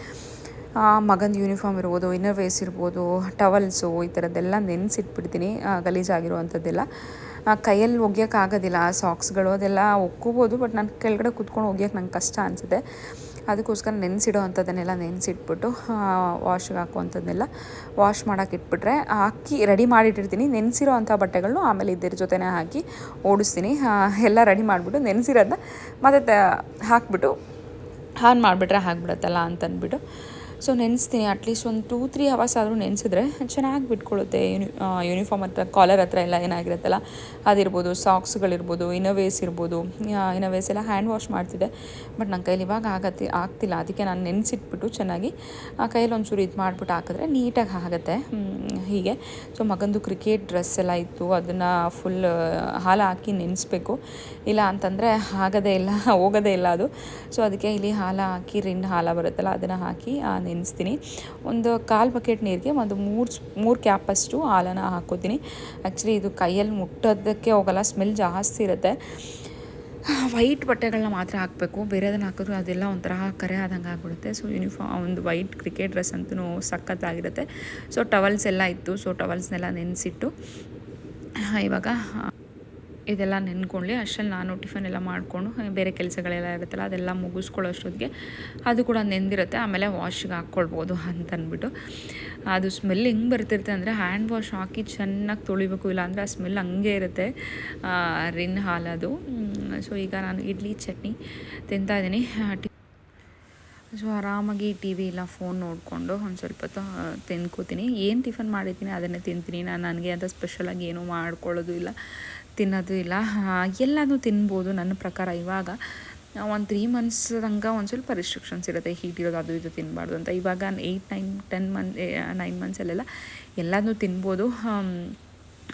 Speaker 1: ಮಗನ ಯೂನಿಫಾರ್ಮ್ ಇರ್ಬೋದು ಇನ್ನರ್ ವೇಸ್ ಇರ್ಬೋದು ಟವಲ್ಸು ಈ ಥರದ್ದೆಲ್ಲ ನೆನೆಸಿಟ್ಬಿಡ್ತೀನಿ ಗಲೀಜಾಗಿರುವಂಥದ್ದೆಲ್ಲ. ಕೈಯಲ್ಲಿ ಒಗ್ಯೋಕ್ಕಾಗೋದಿಲ್ಲ ಸಾಕ್ಸ್ಗಳು ಅದೆಲ್ಲ ಒಕ್ಕೋಬೋದು, ಬಟ್ ನಾನು ಕೆಳಗಡೆ ಕುತ್ಕೊಂಡು ಒಗ್ಯೋಕೆ ನಂಗೆ ಕಷ್ಟ ಅನಿಸುತ್ತೆ. ಅದಕ್ಕೋಸ್ಕರ ನೆನೆಸಿಡೋ ಅಂಥದ್ದನ್ನೆಲ್ಲ ನೆನೆಸಿಟ್ಬಿಟ್ಟು ವಾಶ್ಗೆ ಹಾಕುವಂಥದ್ದನ್ನೆಲ್ಲ ವಾಶ್ ಮಾಡೋಕೆ ಇಟ್ಬಿಟ್ರೆ ಹಾಕಿ ರೆಡಿ ಮಾಡಿಟ್ಟಿರ್ತೀನಿ. ನೆನೆಸಿರೋ ಅಂಥ ಬಟ್ಟೆಗಳನ್ನು ಆಮೇಲೆ ಇದ್ರ ಜೊತೆನೇ ಹಾಕಿ ಓಡಿಸ್ತೀನಿ. ಎಲ್ಲ ರೆಡಿ ಮಾಡಿಬಿಟ್ಟು ನೆನೆಸಿರೋದನ್ನ ಮತ್ತೆ ಹಾಕ್ಬಿಟ್ಟು ಆನ್ ಮಾಡಿಬಿಟ್ರೆ ಹಾಕ್ಬಿಡತ್ತಲ್ಲ ಅಂತಂದ್ಬಿಟ್ಟು ಸೊ ನೆನೆಸ್ತೀನಿ ಅಟ್ಲೀಸ್ಟ್ ಒಂದು ಟೂ ತ್ರೀ ಅವರ್ಸ್ ಆದರೂ ನೆನೆಸಿದ್ರೆ ಚೆನ್ನಾಗಿ ಬಿಟ್ಕೊಳ್ಳುತ್ತೆ ಯೂನಿ ಯೂನಿಫಾರ್ಮ್ ಹತ್ರ ಕಾಲರ್ ಹತ್ರ ಎಲ್ಲ ಏನಾಗಿರುತ್ತಲ್ಲ, ಅದಿರ್ಬೋದು ಸಾಕ್ಸ್ಗಳಿರ್ಬೋದು ಇನೋವೇಸ್ ಇರ್ಬೋದು ಇನೋವೇಸ್ ಎಲ್ಲ ಹ್ಯಾಂಡ್ ವಾಶ್ ಮಾಡ್ತಿದ್ದೆ ಬಟ್ ನನ್ನ ಕೈಲಿ ಇವಾಗ ಆಗತ್ತೆ ಆಗ್ತಿಲ್ಲ. ಅದಕ್ಕೆ ನಾನು ನೆನೆಸಿಟ್ಬಿಟ್ಟು ಚೆನ್ನಾಗಿ, ಆ, ಕೈಯಲ್ಲಿ ಒಂಚೂರು ಇದು ಮಾಡಿಬಿಟ್ಟು ಹಾಕಿದ್ರೆ ನೀಟಾಗಿ ಆಗುತ್ತೆ. ಹೀಗೆ. ಸೊ ಮಗಂದು ಕ್ರಿಕೆಟ್ ಡ್ರೆಸ್ ಎಲ್ಲ ಇತ್ತು, ಅದನ್ನು ಫುಲ್ ಹಾಲು ಹಾಕಿ ನೆನೆಸ್ಬೇಕು. ಇಲ್ಲ ಅಂತಂದರೆ ಆಗೋದೇ ಇಲ್ಲ, ಹೋಗೋದೇ ಇಲ್ಲ ಅದು. ಸೊ ಅದಕ್ಕೆ ಇಲ್ಲಿ ಹಾಲು ಹಾಕಿ, ರಿನ್ ಹಾಲು ಬರುತ್ತಲ್ಲ, ಅದನ್ನು ಹಾಕಿ ನೆನೆಸ್ತೀನಿ. ಒಂದು ಕಾಲು ಬಕೆಟ್ ನೀರಿಗೆ ಒಂದು ಮೂರು ಮೂರು ಕ್ಯಾಪಷ್ಟು ಹಾಲನ್ನು ಹಾಕೋತೀನಿ. ಆ್ಯಕ್ಚುಲಿ ಇದು ಕೈಯಲ್ಲಿ ಮುಟ್ಟೋದಕ್ಕೆ ಹೋಗಲ್ಲ, ಸ್ಮೆಲ್ ಜಾಸ್ತಿ ಇರುತ್ತೆ. ವೈಟ್ ಬಟ್ಟೆಗಳನ್ನ ಮಾತ್ರ ಹಾಕಬೇಕು. ಬೇರೆದನ್ನ ಹಾಕಿದ್ರು ಅದೆಲ್ಲ ಒಂಥರ ಕರೆ ಆದಂಗೆ ಆಗ್ಬಿಡುತ್ತೆ. ಸೊ ಯೂನಿಫಾರ್ಮ್ ಒಂದು ವೈಟ್ ಕ್ರಿಕೆಟ್ ಡ್ರೆಸ್ ಅಂತೂ ಸಖತ್ತಾಗಿರುತ್ತೆ. ಸೊ, ಟವಲ್ಸ್ ಎಲ್ಲ ಇತ್ತು. ಸೊ, ಟವಲ್ಸ್ನೆಲ್ಲ ನೆನೆಸಿಟ್ಟು ಇವಾಗ ಇದೆಲ್ಲ ನೆನ್ಕೊಳ್ಳಿ ಅಷ್ಟರಲ್ಲಿ ನಾನು ಟಿಫನ್ ಎಲ್ಲ ಮಾಡಿಕೊಂಡು, ಬೇರೆ ಕೆಲಸಗಳೆಲ್ಲ ಇರುತ್ತಲ್ಲ, ಅದೆಲ್ಲ ಮುಗಿಸ್ಕೊಳ್ಳೋ ಅಷ್ಟೊತ್ತಿಗೆ ಅದು ಕೂಡ ನೆಂದಿರುತ್ತೆ. ಆಮೇಲೆ ವಾಶಿಗೆ ಹಾಕ್ಕೊಳ್ಬೋದು ಅಂತಂದ್ಬಿಟ್ಟು ಅದು ಸ್ಮೆಲ್ ಹೆಂಗೆ ಬರ್ತಿರುತ್ತೆ ಅಂದರೆ ಹ್ಯಾಂಡ್ ವಾಶ್ ಹಾಕಿ ಚೆನ್ನಾಗಿ ತೊಳಿಬೇಕು, ಇಲ್ಲ ಅಂದರೆ ಆ ಸ್ಮೆಲ್ ಹಂಗೆ ಇರುತ್ತೆ. ರಿನ್ ಹಾಲದು ಸೊ ಈಗ ನಾನು ಇಡ್ಲಿ, ಚಟ್ನಿ ತಿಂತಾಯಿದ್ದೀನಿ ಸೊ ಆರಾಮಾಗಿ ಟಿ ವಿ ಇಲ್ಲ ಫೋನ್ ನೋಡಿಕೊಂಡು ಒಂದು ಸ್ವಲ್ಪ ಹೊತ್ತು ತಿನ್ಕೋತೀನಿ. ಏನು ಟಿಫನ್ ಮಾಡಿದ್ದೀನಿ ಅದನ್ನೇ ತಿಂತೀನಿ. ನಾನು ನನಗೆ ಅಂತ ಸ್ಪೆಷಲಾಗಿ ಏನೂ ಮಾಡ್ಕೊಳ್ಳೋದು ಇಲ್ಲ. ತಿನ್ನೋದು ಇಲ್ಲ. ಎಲ್ಲನೂ ತಿನ್ಬೋದು ನನ್ನ ಪ್ರಕಾರ ಇವಾಗ. ಒಂದು ತ್ರೀ ಮಂತ್ಸ್ ತನಕ ಒಂದು ಸ್ವಲ್ಪ ರಿಸ್ಟ್ರಿಕ್ಷನ್ಸ್ ಇರುತ್ತೆ. ಹೀಟ್ ಇರೋದು, ಅದು ಇದು ತಿನ್ನಬಾರ್ದು ಅಂತ. ಇವಾಗ eight nine ten month nine ಮಂತ್ಸಲ್ಲೆಲ್ಲ ಎಲ್ಲಾನು ತಿನ್ಬೋದು.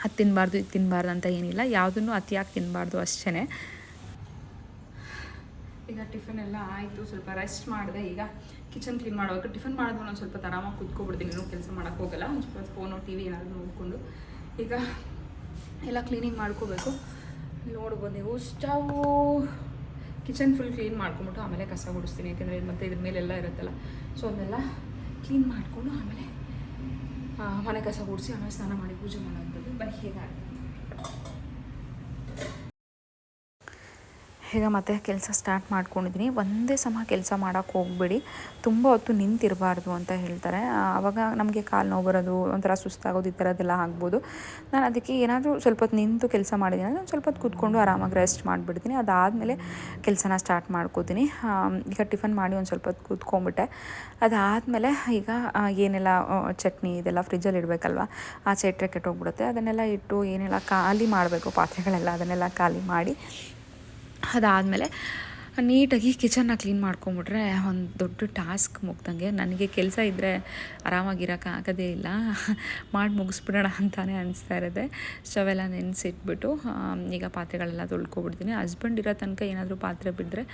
Speaker 1: ಅದು ತಿನ್ನಬಾರ್ದು ಇದು ತಿನ್ನಬಾರ್ದು ಅಂತ ಏನಿಲ್ಲ. ಯಾವುದನ್ನು ಅತಿಯಾಗಿ ತಿನ್ನಬಾರ್ದು ಅಷ್ಟೇ ಈಗ ಟಿಫನ್ ಎಲ್ಲ ಆಯಿತು. ಸ್ವಲ್ಪ ರೆಸ್ಟ್ ಮಾಡಿದೆ. ಈಗ ಕಿಚನ್ ಕ್ಲೀನ್ ಮಾಡುವಾಗ ಟಿಫನ್ ಮಾಡಿದ್ರು ಒಂದು ಸ್ವಲ್ಪ ಆರಾಮಾಗಿ ಕುತ್ಕೊಬಿಡ್ತೀನಿ. ಏನೂ ಕೆಲಸ ಮಾಡೋಕ್ಕೆ ಹೋಗಲ್ಲ. ಒಂದು ಸ್ವಲ್ಪ ಫೋನು ಟಿ ವಿ ಏನಾದರೂ ನೋಡಿಕೊಂಡು. ಈಗ ಎಲ್ಲ ಕ್ಲೀನಿಂಗ್ ಮಾಡ್ಕೋಬೇಕು. ನೋಡ್ಬೋದು ನೀವು ಸ್ಟವು ಕಿಚನ್ ಫುಲ್ ಕ್ಲೀನ್ ಮಾಡ್ಕೊಂಬಿಟ್ಟು ಆಮೇಲೆ ಕಸ ಗುಡಿಸ್ತೀನಿ. ಯಾಕೆಂದರೆ ಮತ್ತೆ ಇದ್ರ ಮೇಲೆಲ್ಲ ಇರುತ್ತಲ್ಲ ಸೊ ಅದನ್ನೆಲ್ಲ ಕ್ಲೀನ್ ಮಾಡಿಕೊಂಡು ಆಮೇಲೆ ಮನೆ ಕಸ ಗುಡಿಸಿ ಆಮೇಲೆ ಸ್ನಾನ ಮಾಡಿ ಪೂಜೆ ಮಾಡೋವಂಥದ್ದು. ಬರೀ ಹೇಗಾಗುತ್ತೆ? ಈಗ ಮತ್ತೆ ಕೆಲಸ ಸ್ಟಾರ್ಟ್ ಮಾಡ್ಕೊಂಡಿದ್ದೀನಿ ಒಂದೇ ಸಮ ಕೆಲಸ ಮಾಡೋಕ್ಕೆ ಹೋಗ್ಬೇಡಿ. ತುಂಬ ಹೊತ್ತು ನಿಂತಿರಬಾರ್ದು ಅಂತ ಹೇಳ್ತಾರೆ. ಆವಾಗ ನಮಗೆ ಕಾಲು ನೋವು ಬರೋದು, ಒಂಥರ ಸುಸ್ತಾಗೋದು, ಈ ಥರದ್ದೆಲ್ಲ ಆಗ್ಬೋದು. ನಾನು ಅದಕ್ಕೆ ಏನಾದರೂ ಸ್ವಲ್ಪ ಹೊತ್ತು ನಿಂತು ಕೆಲಸ ಮಾಡಿದ್ದೀನಿ ಅಂದರೆ ಸ್ವಲ್ಪ ಹೊತ್ತು ಕೂತ್ಕೊಂಡು ಆರಾಮಾಗಿ ರೆಸ್ಟ್ ಮಾಡಿಬಿಡ್ತೀನಿ. ಅದಾದಮೇಲೆ ಕೆಲಸನ ಸ್ಟಾರ್ಟ್ ಮಾಡ್ಕೋತೀನಿ. ಈಗ ಟಿಫನ್ ಮಾಡಿ ಒಂದು ಸ್ವಲ್ಪ ಹೊತ್ತು ಕೂತ್ಕೊಂಡ್ಬಿಟ್ಟೆ ಅದಾದಮೇಲೆ ಈಗ ಏನೆಲ್ಲ ಚಟ್ನಿ ಇದೆಲ್ಲ ಫ್ರಿಜ್ಜಲ್ಲಿ ಇಡಬೇಕಲ್ವ, ಆ ಇಟ್ಟರೆ ಕೆಟ್ಟೋಗ್ಬಿಡುತ್ತೆ. ಅದನ್ನೆಲ್ಲ ಇಟ್ಟು ಏನೆಲ್ಲ ಖಾಲಿ ಮಾಡಬೇಕು, ಪಾತ್ರೆಗಳೆಲ್ಲ ಅದನ್ನೆಲ್ಲ ಖಾಲಿ ಮಾಡಿ ಅದಾದಮೇಲೆ ನೀಟಾಗಿ ಕಿಚನ್ನ ಕ್ಲೀನ್ ಮಾಡ್ಕೊಂಬಿಟ್ರೆ ಒಂದು ದೊಡ್ಡ ಟಾಸ್ಕ್ ಮುಗ್ದಂಗೆ. ನನಗೆ ಕೆಲಸ ಇದ್ದರೆ ಆರಾಮಾಗಿರೋಕೆ ಆಗೋದೇ ಇಲ್ಲ. ಮಾಡಿ ಮುಗಿಸ್ಬಿಡೋಣ ಅಂತಲೇ ಅನಿಸ್ತಾ ಇರುತ್ತೆ. ಸ್ಟವೆಲ್ಲ ನೆನೆಸಿಟ್ಬಿಟ್ಟು ಈಗ ಪಾತ್ರೆಗಳೆಲ್ಲ ತೊಳ್ಕೊಬಿಡ್ತೀನಿ. ಹಸ್ಬೆಂಡ್ ಇರೋ ತನಕ ಏನಾದರೂ ಪಾತ್ರೆ ಬಿದ್ದರೆ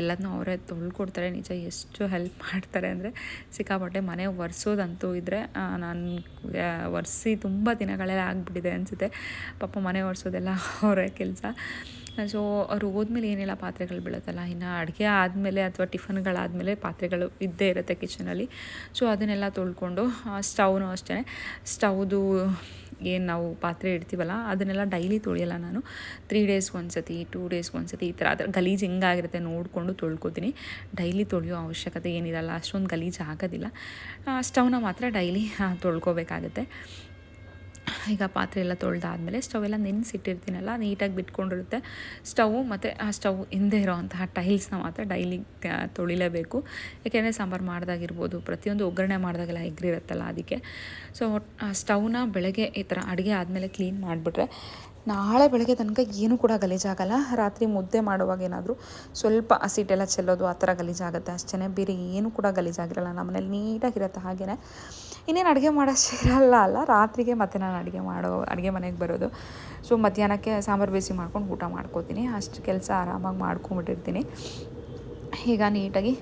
Speaker 1: ಎಲ್ಲದನ್ನೂ ಅವರೇ ತೊಳ್ಕೊಡ್ತಾರೆ. ನಿಜ ಎಷ್ಟು ಹೆಲ್ಪ್ ಮಾಡ್ತಾರೆ ಅಂದರೆ ಸಿಕ್ಕಾಪಟ್ಟೆ ಮನೆ ಒರೆಸೋದಂತೂ ಇದ್ದರೆ ನಾನು ಒರೆಸಿ ತುಂಬ ದಿನಗಳೆಲ್ಲ ಆಗಿಬಿಟ್ಟಿದೆ ಅನಿಸುತ್ತೆ. ಪಾಪ ಮನೆ ಒರೆಸೋದೆಲ್ಲ ಅವರೇ ಕೆಲಸ. ಸೊ ಅವ್ರು ಹೋದ್ಮೇಲೆ ಏನೆಲ್ಲ ಪಾತ್ರೆಗಳು ಬೀಳುತ್ತಲ್ಲ, ಇನ್ನು ಅಡುಗೆ ಆದಮೇಲೆ ಅಥವಾ ಟಿಫನ್ಗಳಾದಮೇಲೆ ಪಾತ್ರೆಗಳು ಇದ್ದೇ ಇರುತ್ತೆ ಕಿಚನಲ್ಲಿ. ಸೊ ಅದನ್ನೆಲ್ಲ ತೊಳ್ಕೊಂಡು ಸ್ಟವ್ನು ಅಷ್ಟೇ. ಸ್ಟವ್ದು ಏನು ನಾವು ಪಾತ್ರೆ ಇಡ್ತೀವಲ್ಲ, ಅದನ್ನೆಲ್ಲ ಡೈಲಿ ತೊಳೆಯಲ್ಲ ನಾನು. ತ್ರೀ ಡೇಸ್ಗೆ ಒಂದ್ಸತಿ, ಟೂ ಡೇಸ್ಗೆ ಒಂದ್ಸತಿ ಈ ಥರ ಅದ್ರ ಗಲೀಜು ಹೆಂಗಾಗಿರುತ್ತೆ ನೋಡಿಕೊಂಡು ತೊಳ್ಕೊತೀನಿ. ಡೈಲಿ ತೊಳೆಯೋ ಅವಶ್ಯಕತೆ ಏನಿರಲ್ಲ, ಅಷ್ಟೊಂದು ಗಲೀಜು ಆಗೋದಿಲ್ಲ. ಸ್ಟವ್ನ ಮಾತ್ರ ಡೈಲಿ ತೊಳ್ಕೊಬೇಕಾಗತ್ತೆ. ಈಗ ಪಾತ್ರೆ ಎಲ್ಲ ತೊಳೆದಾದ್ಮೇಲೆ ಸ್ಟವ್ ಎಲ್ಲ ನೆನೆಸಿಟ್ಟಿರ್ತೀನಲ್ಲ, ನೀಟಾಗಿ ಬಿಟ್ಕೊಂಡಿರುತ್ತೆ. ಸ್ಟವ್ ಮತ್ತು ಆ ಸ್ಟವ್ ಹಿಂದೆ ಇರೋವಂತಹ ಟೈಲ್ಸ್ನ ಮಾತ್ರ ಡೈಲಿ ತೊಳಿಲೇಬೇಕು. ಯಾಕೆಂದರೆ ಸಾಂಬಾರು ಮಾಡಿದಾಗಿರ್ಬೋದು, ಪ್ರತಿಯೊಂದು ಒಗ್ಗರಣೆ ಮಾಡಿದಾಗೆಲ್ಲ ಎಗ್ರಿರುತ್ತಲ್ಲ ಅದಕ್ಕೆ. ಸೊ ಸ್ಟವ್ನ ಬೆಳಗ್ಗೆ ಈ ಥರ ಅಡುಗೆ ಆದಮೇಲೆ ಕ್ಲೀನ್ ಮಾಡಿಬಿಟ್ರೆ ನಾಳೆ ಬೆಳಗ್ಗೆ ತನಕ ಏನೂ ಕೂಡ ಗಲೀಜಾಗಲ್ಲ. ರಾತ್ರಿ ಮುದ್ದೆ ಮಾಡುವಾಗ ಏನಾದರೂ ಸ್ವಲ್ಪ ಹಸಿಟ್ಟೆಲ್ಲ ಚೆಲ್ಲೋದು ಆ ಥರ ಗಲೀಜಾಗುತ್ತೆ. ಅಷ್ಟೇ ಬೇರೆ ಏನೂ ಕೂಡ ಗಲೀಜಾಗಿರಲ್ಲ. ನಮ್ಮನೇಲಿ ನೀಟಾಗಿರುತ್ತೆ ಹಾಗೆಯೇ ಇನ್ನೇನು ಅಡುಗೆ ಮಾಡೋಷ್ಟು ಇರಲ್ಲ ಅಲ್ಲ. ರಾತ್ರಿಗೆ ಮತ್ತೆ ನಾನು ಅಡುಗೆ ಮಾಡೋ, ಅಡುಗೆ ಮನೆಗೆ ಬರೋದು. ಸೊ ಮಧ್ಯಾಹ್ನಕ್ಕೆ ಸಾಂಬಾರು ಬೇಸಿ ಮಾಡ್ಕೊಂಡು ಊಟ ಮಾಡ್ಕೋತೀನಿ. ಅಷ್ಟು ಕೆಲಸ ಆರಾಮಾಗಿ ಮಾಡ್ಕೊಂಬಿಟ್ಟಿರ್ತೀನಿ. ಈಗ ನೀಟಾಗಿ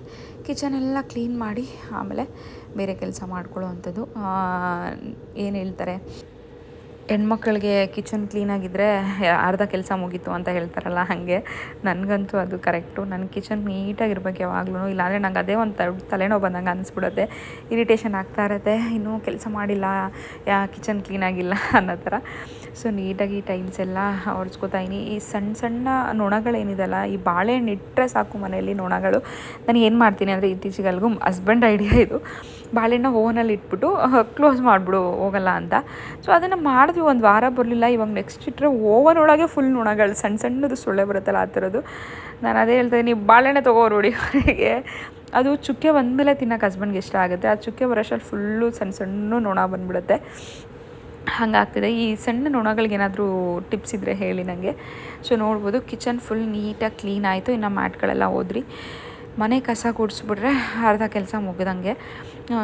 Speaker 1: ಕಿಚನೆಲ್ಲ ಕ್ಲೀನ್ ಮಾಡಿ, ಆಮೇಲೆ ಬೇರೆ ಕೆಲಸ ಮಾಡ್ಕೊಳ್ಳೋ ಅಂಥದ್ದು ಏನು ಹೇಳ್ತಾರೆ? ಹೆಣ್ಮಕ್ಳಿಗೆ ಕಿಚನ್ ಕ್ಲೀನಾಗಿದ್ದರೆ ಅರ್ಧ ಕೆಲಸ ಮುಗೀತು ಅಂತ ಹೇಳ್ತಾರಲ್ಲ ಹಾಗೆ. ನನಗಂತೂ ಅದು ಕರೆಕ್ಟು. ನನ್ನ ಕಿಚನ್ ನೀಟಾಗಿರ್ಬೇಕು ಯಾವಾಗಲೂ ಇಲ್ಲಾಂದರೆ ನಂಗೆ ಅದೇ ಒಂದು ತಲೆನೋವು ಬಂದಂಗೆ ಅನಿಸ್ಬಿಡುತ್ತೆ. ಇರಿಟೇಷನ್ ಆಗ್ತಾ ಇರುತ್ತೆ. ಇನ್ನೂ ಕೆಲಸ ಮಾಡಿಲ್ಲ. ಯಾ, ಕಿಚನ್ ಕ್ಲೀನಾಗಿಲ್ಲ ಅನ್ನೋ ಥರ. ಸೊ ನೀಟಾಗಿ ಟೈಮ್ಸ್ ಎಲ್ಲ ಇದ್ದೀನಿ ಈ ಸಣ್ಣ ಸಣ್ಣ ನೊಣಗಳೇನಿದೆಲ್ಲ, ಈ ಬಾಳೆಹಣ್ಣು ಇಟ್ಟರೆ ಸಾಕು ಮನೆಯಲ್ಲಿ ನೊಣಗಳು. ನಾನು ಏನು ಮಾಡ್ತೀನಿ ಅಂದರೆ ಇತ್ತೀಚೆಗೆ ಅಲ್ಗೂ ಹಸ್ಬೆಂಡ್ ಐಡಿಯಾ ಇದು. ಬಾಳೆಹಣ್ಣು ಓವನಲ್ಲಿ ಇಟ್ಬಿಟ್ಟು ಕ್ಲೋಸ್ ಮಾಡಿಬಿಡು, ಹೋಗಲ್ಲ ಅಂತ. ಸೊ ಅದನ್ನು ಮಾಡಿದ್ವಿ, ಒಂದು ವಾರ ಬರಲಿಲ್ಲ. ಇವಾಗ ನೆಕ್ಸ್ಟ್ ಇಟ್ಟರೆ ಓವನ್ ಒಳಗೆ ಫುಲ್ ನೊಣಗಳು. ಸಣ್ಣ ಸಣ್ಣದು ಸೊಳ್ಳೆ ಬರುತ್ತಲ್ಲ ಆ ಥರದ್ದು. ನಾನು ಅದೇ ಹೇಳ್ತಾ ನೀವು ಬಾಳೆಹಣ್ಣೆ ತೊಗೋ ನೋಡಿ ಅವರಿಗೆ. ಅದು ಚುಕ್ಕೆ ಬಂದಮೇಲೆ ತಿನ್ನೋಕೆ ಹಸ್ಬೆಂಡ್ಗೆ ಇಷ್ಟ ಆಗುತ್ತೆ. ಆ ಚುಕ್ಕೆ ಬರೋಷ್ಟಲ್ಲಿ ಫುಲ್ಲು ಸಣ್ಣ ಸಣ್ಣ ನೊಣ ಬಂದ್ಬಿಡುತ್ತೆ. ಹಾಗಾಗ್ತಿದೆ. ಈ ಸಣ್ಣ ನೊಣಗಳಿಗೇನಾದರೂ ಟಿಪ್ಸ್ ಇದ್ದರೆ ಹೇಳಿ ನನಗೆ ಸೊ, ನೋಡ್ಬೋದು. ಕಿಚನ್ ಫುಲ್ ನೀಟಾಗಿ ಕ್ಲೀನ್ ಆಯಿತು. ಇನ್ನು ಮ್ಯಾಟ್ಗಳೆಲ್ಲ ಹೋದ್ರಿ. ಮನೆ ಕಸ ಗುಡಿಸ್ಬಿಟ್ರೆ ಅರ್ಧ ಕೆಲಸ ಮುಗ್ದಂಗೆ.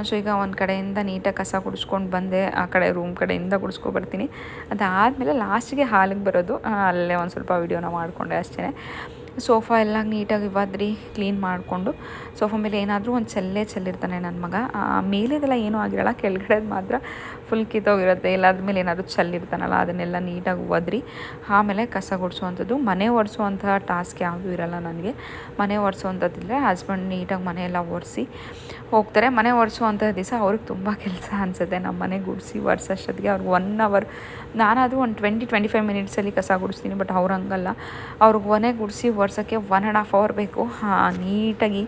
Speaker 1: ಸೊ, ಈಗ ಒಂದು ಕಡೆಯಿಂದ ನೀಟಾಗಿ ಕಸ ಗುಡಿಸ್ಕೊಂಡು ಬಂದೆ. ಆ ಕಡೆ ರೂಮ್ ಕಡೆಯಿಂದ ಗುಡಿಸ್ಕೊ ಬರ್ತೀನಿ ಅದಾದಮೇಲೆ ಲಾಸ್ಟಿಗೆ ಹಾಲಿಗೆ ಬರೋದು. ಅಲ್ಲೇ ಒಂದು ಸ್ವಲ್ಪ ವೀಡಿಯೋನ ಮಾಡಿಕೊಂಡೆ ಅಷ್ಟೇ ಸೋಫಾ ಎಲ್ಲ ನೀಟಾಗಿ ಇವಾದ್ರಿ, ಕ್ಲೀನ್ ಮಾಡಿಕೊಂಡು. ಸೋಫಾ ಮೇಲೆ ಏನಾದರೂ ಒಂದು ಚೆಲ್ಲೇ ಚೆಲ್ಲಿರ್ತಾನೆ ನನ್ನ ಮಗ. ಮೇಲೆದೆಲ್ಲ ಏನೂ ಆಗಿರಲ್ಲ. ಕೆಳಗಡೆದು ಮಾತ್ರ ಫುಲ್ ಕಿತ್ತೋಗಿರುತ್ತೆ. ಇಲ್ಲ ಮೇಲೆ ಏನಾದರೂ ಚೆಲ್ಲಿರ್ತಾನಲ್ಲ ಅದನ್ನೆಲ್ಲ ನೀಟಾಗಿ ಒದ್ರಿ, ಆಮೇಲೆ ಕಸ ಗುಡಿಸುವಂಥದ್ದು. ಮನೆ ಒರೆಸುವಂಥ ಟಾಸ್ಕ್ ಯಾವುದೂ ಇರಲ್ಲ ನನಗೆ. ಮನೆ ಒರೆಸುವಂಥದ್ದಿದ್ರೆ ಹಸ್ಬೆಂಡ್ ನೀಟಾಗಿ ಮನೆಯೆಲ್ಲ ಒರೆಸಿ ಹೋಗ್ತಾರೆ. ಮನೆ ಒರೆಸುವಂಥ ದಿವಸ ಅವ್ರಿಗೆ ತುಂಬ ಕೆಲಸ ಅನಿಸುತ್ತೆ. ನಮ್ಮ ಮನೆ ಗುಡಿಸಿ ಒರೆಸೋಷ್ಟೊತ್ತಿಗೆ ಅವ್ರಿಗೆ ಒನ್ ಅವರ್ ನಾನಾದರೂ ಒಂದು ಟ್ವೆಂಟಿ ಟ್ವೆಂಟಿ ಫೈವ್ ಮಿನಿಟ್ಸಲ್ಲಿ ಕಸ ಗುಡಿಸ್ತೀನಿ ಬಟ್ ಅವ್ರು ಹಂಗಲ್ಲ. ಅವ್ರಿಗೆ ಒನೆ ಗುಡಿಸಿ ಒರೆಸೋಕ್ಕೆ ಒನ್ ಆ್ಯಂಡ್ ಹಾಫ್ ಅವರ್ ಬೇಕು. ಹಾಂ, ನೀಟಾಗಿ,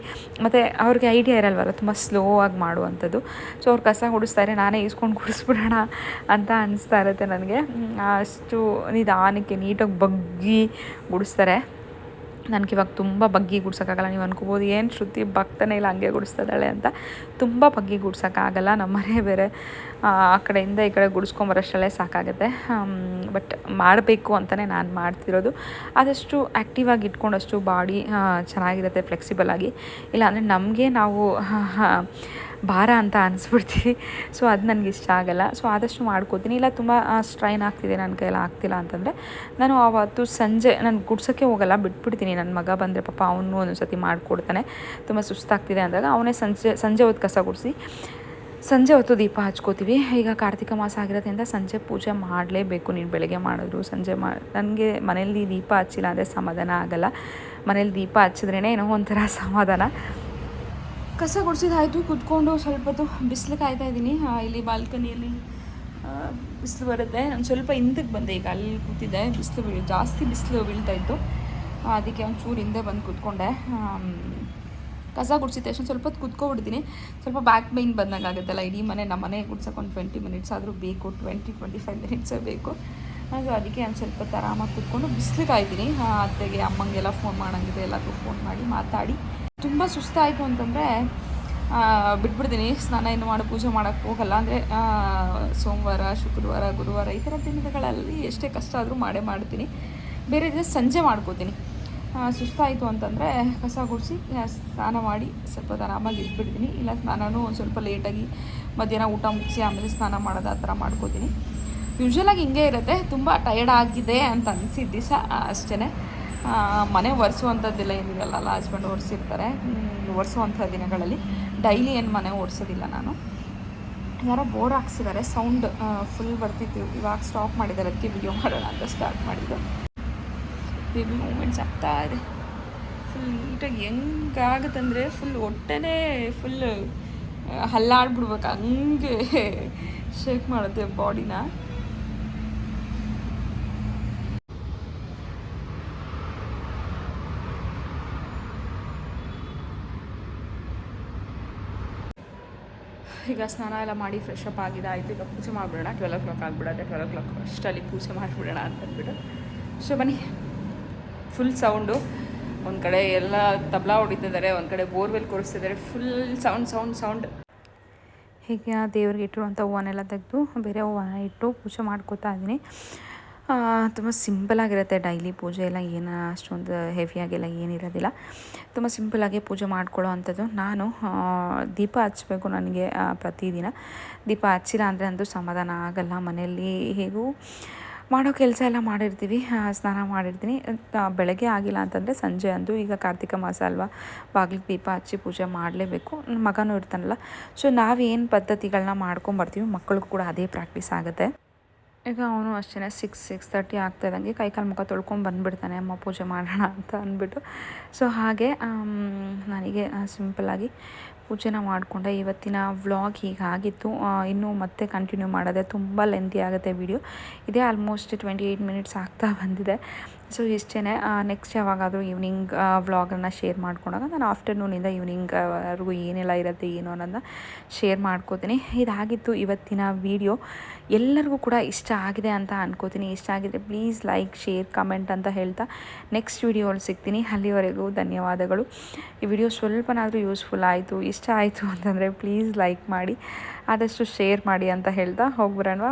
Speaker 1: ಮತ್ತು ಅವ್ರಿಗೆ ಐಡಿಯಾ ಇರಲ್ವಲ್ಲ, ತುಂಬ ಸ್ಲೋ ಆಗಿ ಮಾಡುವಂಥದ್ದು. ಸೊ ಅವ್ರು ಕಸ ಗುಡಿಸ್ತಾರೆ, ನಾನೇ ಈಸ್ಕೊಂಡು ಗುಡಿಸ್ಬಿಡೋಣ ಅಂತ ಅನಿಸ್ತಾ ಇರುತ್ತೆ ನನಗೆ. ಅಷ್ಟು ನಿಧಾನಕ್ಕೆ, ನೀಟಾಗಿ ಬಗ್ಗಿ ಗುಡಿಸ್ತಾರೆ. ನನಗೆ ಇವಾಗ ತುಂಬ ಬಗ್ಗಿ ಗುಡ್ಸೋಕ್ಕಾಗಲ್ಲ. ನೀವು ಅನ್ಕೋಬೋದು, ಏನು ಶ್ರುತಿ ಬಗ್ತಾನೆ ಇಲ್ಲ, ಹಂಗೆ ಗುಡಿಸ್ತದಾಳೆ ಅಂತ. ತುಂಬ ಬಗ್ಗಿ ಗುಡ್ಸೋಕ್ಕಾಗಲ್ಲ, ನಮ್ಮ ಮನೆ ಬೇರೆ, ಆ ಕಡೆಯಿಂದ ಈ ಕಡೆ ಗುಡಿಸ್ಕೊಂಬರೋಷ್ಟರಲ್ಲೇ ಸಾಕಾಗುತ್ತೆ. ಬಟ್ ಮಾಡಬೇಕು ಅಂತಲೇ ನಾನು ಮಾಡ್ತಿರೋದು. ಆದಷ್ಟು ಆ್ಯಕ್ಟಿವ್ ಆಗಿ ಇಟ್ಕೊಂಡಷ್ಟು ಬಾಡಿ ಚೆನ್ನಾಗಿರುತ್ತೆ ಫ್ಲೆಕ್ಸಿಬಲ್ ಆಗಿ. ಇಲ್ಲಾಂದರೆ ನಮಗೆ ನಾವು ಭಾರ ಅಂತ ಅನಿಸ್ಬಿಡ್ತೀವಿ. ಸೊ ಅದು ನನಗೆ ಇಷ್ಟ ಆಗಲ್ಲ. ಸೊ ಆದಷ್ಟು ಮಾಡ್ಕೋತೀನಿ. ಇಲ್ಲ, ತುಂಬ ಸ್ಟ್ರೈನ್ ಆಗ್ತಿದೆ ನನ್ನ ಕೈಯಲ್ಲಿ ಆಗ್ತಿಲ್ಲ ಅಂತಂದರೆ, ನಾನು ಆವತ್ತು ಸಂಜೆ, ನಾನು ಗುಡ್ಸೋಕ್ಕೆ ಹೋಗಲ್ಲ, ಬಿಟ್ಬಿಡ್ತೀನಿ. ನನ್ನ ಮಗ ಬಂದರೆ ಪಾಪ ಅವನು ಒಂದೊಂದು ಸತಿ ಮಾಡಿಕೊಡ್ತಾನೆ. ತುಂಬ ಸುಸ್ತಾಗ್ತಿದೆ ಅಂದಾಗ ಅವನೇ ಸಂಜೆ ಸಂಜೆ ಹೊತ್ತು ಕಸ ಗುಡಿಸಿ, ಸಂಜೆ ಹೊತ್ತು ದೀಪ ಹಚ್ಕೋತೀವಿ. ಈಗ ಕಾರ್ತಿಕ ಮಾಸ ಆಗಿರೋದ್ರಿಂದ ಸಂಜೆ ಪೂಜೆ ಮಾಡಲೇಬೇಕು. ನೀನು ಬೆಳಗ್ಗೆ ಮಾಡಿದ್ರು ಸಂಜೆ ಮಾ, ನನಗೆ ಮನೇಲಿ ದೀಪ ಹಚ್ಚಿಲ್ಲ ಅಂದರೆ ಸಮಾಧಾನ ಆಗಲ್ಲ. ಮನೇಲಿ ದೀಪ ಹಚ್ಚಿದ್ರೇ ಏನೋ ಒಂಥರ ಸಮಾಧಾನ. ಕಸ ಗುಡಿಸಿದಾಯಿತು ಕುತ್ಕೊಂಡು ಸ್ವಲ್ಪ ಹೊತ್ತು ಬಿಸಿಲು ಕಾಯ್ತಾ ಇದ್ದೀನಿ. ಇಲ್ಲಿ ಬಾಲ್ಕನಿಯಲ್ಲಿ ಬಿಸಿಲು ಬರುತ್ತೆ. ನಾನು ಸ್ವಲ್ಪ ಹಿಂದಕ್ಕೆ ಬಂದೆ. ಈಗ ಅಲ್ಲಿ ಕೂತಿದ್ದೆ. ಬಿಸಿಲು ಬೀಳು, ಜಾಸ್ತಿ ಬಿಸಿಲು ಬೀಳ್ತಾ ಇತ್ತು. ಅದಕ್ಕೆ ಚೂರು ಹಿಂದೆ ಬಂದು ಕೂತ್ಕೊಂಡೆ. ಕಸ ಗುಡಿಸಿದ ತಕ್ಷಣ ಸ್ವಲ್ಪ ಹೊತ್ತು ಕುತ್ಕೊಬಿಡ್ತೀನಿ. ಸ್ವಲ್ಪ ಬ್ಯಾಕ್ ಪೈನ್ ಬಂದಂಗೆ ಇಡೀ ಮನೆ ನಮ್ಮ ಮನೆ ಗುಡ್ಸೋಕೆ ಒಂದು ಟ್ವೆಂಟಿ ಮಿನಿಟ್ಸ್ ಆದರೂ ಬೇಕು. ಟ್ವೆಂಟಿ ಟ್ವೆಂಟಿ ಫೈವ್ ಮಿನಿಟ್ಸೇ ಬೇಕು. ಸೊ ಅದಕ್ಕೆ ಒಂದು ಸ್ವಲ್ಪ ಆರಾಮಾಗಿ ಕೂತ್ಕೊಂಡು ಬಿಸಿಲು ಕಾಯ್ತೀನಿ. ಅತ್ತೆಗೆ, ಅಮ್ಮಂಗೆಲ್ಲ ಫೋನ್ ಮಾಡೋಂಗಿದೆ. ಎಲ್ಲರಿಗೂ ಫೋನ್ ಮಾಡಿ ಮಾತಾಡಿ. ತುಂಬ ಸುಸ್ತಾಯಿತು ಅಂತಂದರೆ ಬಿಟ್ಬಿಡ್ತೀನಿ. ಸ್ನಾನ ಏನು ಮಾಡಿ, ಪೂಜೆ ಮಾಡೋಕ್ಕೆ ಹೋಗಲ್ಲ. ಅಂದರೆ ಸೋಮವಾರ, ಶುಕ್ರವಾರ, ಗುರುವಾರ ಈ ಥರ ದಿನಗಳಲ್ಲಿ ಎಷ್ಟೇ ಕಷ್ಟ ಆದರೂ ಮಾಡೇ ಮಾಡ್ತೀನಿ. ಬೇರೆ ದಿನ ಸಂಜೆ ಮಾಡ್ಕೋತೀನಿ. ಸುಸ್ತಾಯಿತು ಅಂತಂದರೆ ಕಸ ಗುಡಿಸಿ ಸ್ನಾನ ಮಾಡಿ ಸ್ವಲ್ಪ ಆರಾಮಾಗಿ ಇಟ್ಬಿಡ್ತೀನಿ ಇಲ್ಲ ಸ್ನಾನನೂ ಒಂದು ಸ್ವಲ್ಪ ಲೇಟಾಗಿ ಮಧ್ಯಾಹ್ನ ಊಟ ಮುಗಿಸಿ ಆಮೇಲೆ ಸ್ನಾನ ಮಾಡೋದು ಆ ಥರ ಮಾಡ್ಕೋತೀನಿ. ಯೂಶ್ವಲಾಗಿ ಹಿಂಗೆ ಇರುತ್ತೆ. ತುಂಬ ಟಯರ್ಡ್ ಆಗಿದೆ ಅಂತ ಅನಿಸಿದ ದಿವಸ ಅಷ್ಟೇ ಮನೆ ಒರೆಸುವಂಥದ್ದಿಲ್ಲ ಏನಿರಲ್ಲ ಹಸ್ಬೆಂಡ್ ಒರೆಸಿರ್ತಾರೆ. ಒರೆಸುವಂಥ ದಿನಗಳಲ್ಲಿ ಡೈಲಿ ಏನು ಮನೆ ಓಡಿಸೋದಿಲ್ಲ ನಾನು. ಯಾರೋ ಬೋರ್ ಹಾಕ್ಸಿದ್ದಾರೆ ಸೌಂಡ್ ಫುಲ್ ಬರ್ತಿತ್ತು. ಇವಾಗ ಸ್ಟಾಪ್ ಮಾಡಿದ್ದಾರೆ, ಅದಕ್ಕೆ ವಿಡಿಯೋ ಮಾಡೋಣ ಅಂತ ಸ್ಟಾರ್ಟ್ ಮಾಡಿದ್ದು. ಬೇಬಿ ಮೂಮೆಂಟ್ಸ್ ಆಗ್ತಾ ಇದೆ. ಫುಲ್ ನೀಟಾಗಿ ಹೆಂಗಾಗುತ್ತಂದರೆ ಫುಲ್ ಹೊಟ್ಟೆನೇ ಫುಲ್ ಹಲ್ಲಾಡ್ಬಿಡ್ಬೇಕು, ಹಂಗೆ ಶೇಕ್ ಮಾಡುತ್ತೆ ಬಾಡಿನ ಈಗ ಸ್ನಾನ ಎಲ್ಲ ಮಾಡಿ ಫ್ರೆಶ್ ಅಪ್ ಆಗಿದೆ, ಆಯಿತು, ಈಗ ಪೂಜೆ ಮಾಡಿಬಿಡೋಣ. ಟ್ವೆಲ್ ಓ ಕ್ಲಾಕ್ ಆಗಿಬಿಡೋದೆ ಟ್ವೆಲ್ ಓ ಕ್ಲಾಕ್ ಅಷ್ಟಲ್ಲಿ ಪೂಜೆ ಮಾಡಿಬಿಡೋಣ ಅಂತಂದ್ಬಿಟ್ಟು ಸೊ ಬನ್ನಿ. ಫುಲ್ ಸೌಂಡು ಒಂದು ಕಡೆ ಎಲ್ಲ ತಬಲಾ ಹೊಡಿತಿದ್ದಾರೆ ಒಂದು ಕಡೆ ಬೋರ್ವೆಲ್ ಕೊಡಿಸ್ತಿದ್ದಾರೆ ಫುಲ್ ಸೌಂಡ್ ಸೌಂಡ್ ಸೌಂಡ್ ಹೀಗೆ ದೇವ್ರಿಗೆ ಇಟ್ಟಿರುವಂಥ ಹೂವನ್ನೆಲ್ಲ ತೆಗೆದು, ಬೇರೆ ಹೂವನ್ನ ಇಟ್ಟು ಪೂಜೆ ಮಾಡ್ಕೋತಾ ಇದ್ದೀನಿ. ತುಂಬ ಸಿಂಪಲಾಗಿರುತ್ತೆ ಡೈಲಿ ಪೂಜೆ ಎಲ್ಲ. ಏನು ಅಷ್ಟೊಂದು ಹೆವಿಯಾಗೆಲ್ಲ ಏನಿರೋದಿಲ್ಲ ತುಂಬ ಸಿಂಪಲಾಗಿ ಪೂಜೆ ಮಾಡ್ಕೊಳ್ಳೋ ಅಂಥದ್ದು. ನಾನು ದೀಪ ಹಚ್ಚಬೇಕು ನನಗೆ ಪ್ರತಿದಿನ. ದೀಪ ಹಚ್ಚಿಲ್ಲ ಅಂದರೆ ಅಂತೂ ಸಮಾಧಾನ ಆಗಲ್ಲ. ಮನೆಯಲ್ಲಿ ಹೇಗೂ ಮಾಡೋ ಕೆಲಸ ಎಲ್ಲ ಮಾಡಿರ್ತೀವಿ. ಸ್ನಾನ ಮಾಡಿರ್ತೀನಿ. ಬೆಳಗ್ಗೆ ಆಗಿಲ್ಲ ಅಂತಂದರೆ ಸಂಜೆ ಅಂದು ಈಗ ಕಾರ್ತಿಕ ಮಾಸ ಅಲ್ವಾ? ಬಾಗಿಲಿಗೆ ದೀಪ ಹಚ್ಚಿ ಪೂಜೆ ಮಾಡಲೇಬೇಕು. ಮಗನೂ ಇರ್ತಾನಲ್ಲ. ಸೊ ನಾವೇನು ಪದ್ಧತಿಗಳನ್ನ ಮಾಡ್ಕೊಂಬರ್ತೀವಿ ಮಕ್ಕಳಿಗೂ ಕೂಡ ಅದೇ ಪ್ರಾಕ್ಟೀಸ್ ಆಗುತ್ತೆ. ಈಗ ಅವನು ಅಷ್ಟೇ ಸಿಕ್ಸ್ ಸಿಕ್ಸ್ ತರ್ಟಿ ಆಗ್ತಾಯಿದ್ದಂಗೆ ಕೈ ಕಾಲು ಮುಖ ತೊಳ್ಕೊಂಡು ಬಂದುಬಿಡ್ತಾನೆ, ಅಮ್ಮ ಪೂಜೆ ಮಾಡೋಣ ಅಂತ ಅಂದ್ಬಿಟ್ಟು. ಸೊ ಹಾಗೆ ನನಗೆ ಸಿಂಪಲ್ಲಾಗಿ ಪೂಜೆನ ಮಾಡಿಕೊಂಡೆ. ಇವತ್ತಿನ ವ್ಲಾಗ್ ಹೀಗಾಗಿತ್ತು. ಇನ್ನೂ ಮತ್ತೆ ಕಂಟಿನ್ಯೂ ಮಾಡೋದೆ ತುಂಬ ಲೆಂತಿ ಆಗುತ್ತೆ ವಿಡಿಯೋ ಇದೇ ಆಲ್ಮೋಸ್ಟ್ ಟ್ವೆಂಟಿ ಏಯ್ಟ್ ಮಿನಿಟ್ಸ್ ಆಗ್ತಾ ಬಂದಿದೆ. ಸೊ ಇಷ್ಟೇ ನೆಕ್ಸ್ಟ್ ಯಾವಾಗಾದರೂ ಈವ್ನಿಂಗ್ ವ್ಲಾಗನ್ನು ಶೇರ್ ಮಾಡ್ಕೊಂಡಾಗ ನಾನು ಆಫ್ಟರ್ನೂನಿಂದ ಈವ್ನಿಂಗ್ವರೆಗೂ ಏನೆಲ್ಲ ಇರುತ್ತೆ, ಏನು ಅನ್ನೋದನ್ನ ಶೇರ್ ಮಾಡ್ಕೋತೀನಿ. ಇದಾಗಿತ್ತು ಇವತ್ತಿನ ವಿಡಿಯೋ ಎಲ್ಲರಿಗೂ ಕೂಡ ಇಷ್ಟ ಆಗಿದೆ ಅಂತ ಅನ್ಕೋತೀನಿ. ಇಷ್ಟ ಆಗಿದೆ ಪ್ಲೀಸ್ ಲೈಕ್ ಶೇರ್ ಕಮೆಂಟ್ ಅಂತ ಹೇಳ್ತಾ ನೆಕ್ಸ್ಟ್ ವಿಡಿಯೋಲ್ಲಿ ಸಿಗ್ತೀನಿ. ಅಲ್ಲಿವರೆಗೂ ಧನ್ಯವಾದಗಳು. ಈ ವಿಡಿಯೋ ಸ್ವಲ್ಪನಾದರೂ ಯೂಸ್ಫುಲ್ ಆಯಿತು, ಇಷ್ಟ ಆಯಿತು ಅಂತಂದರೆ ಪ್ಲೀಸ್ ಲೈಕ್ ಮಾಡಿ, ಆದಷ್ಟು ಶೇರ್ ಮಾಡಿ ಅಂತ ಹೇಳ್ತಾ ಹೋಗ್ಬರೋಣ.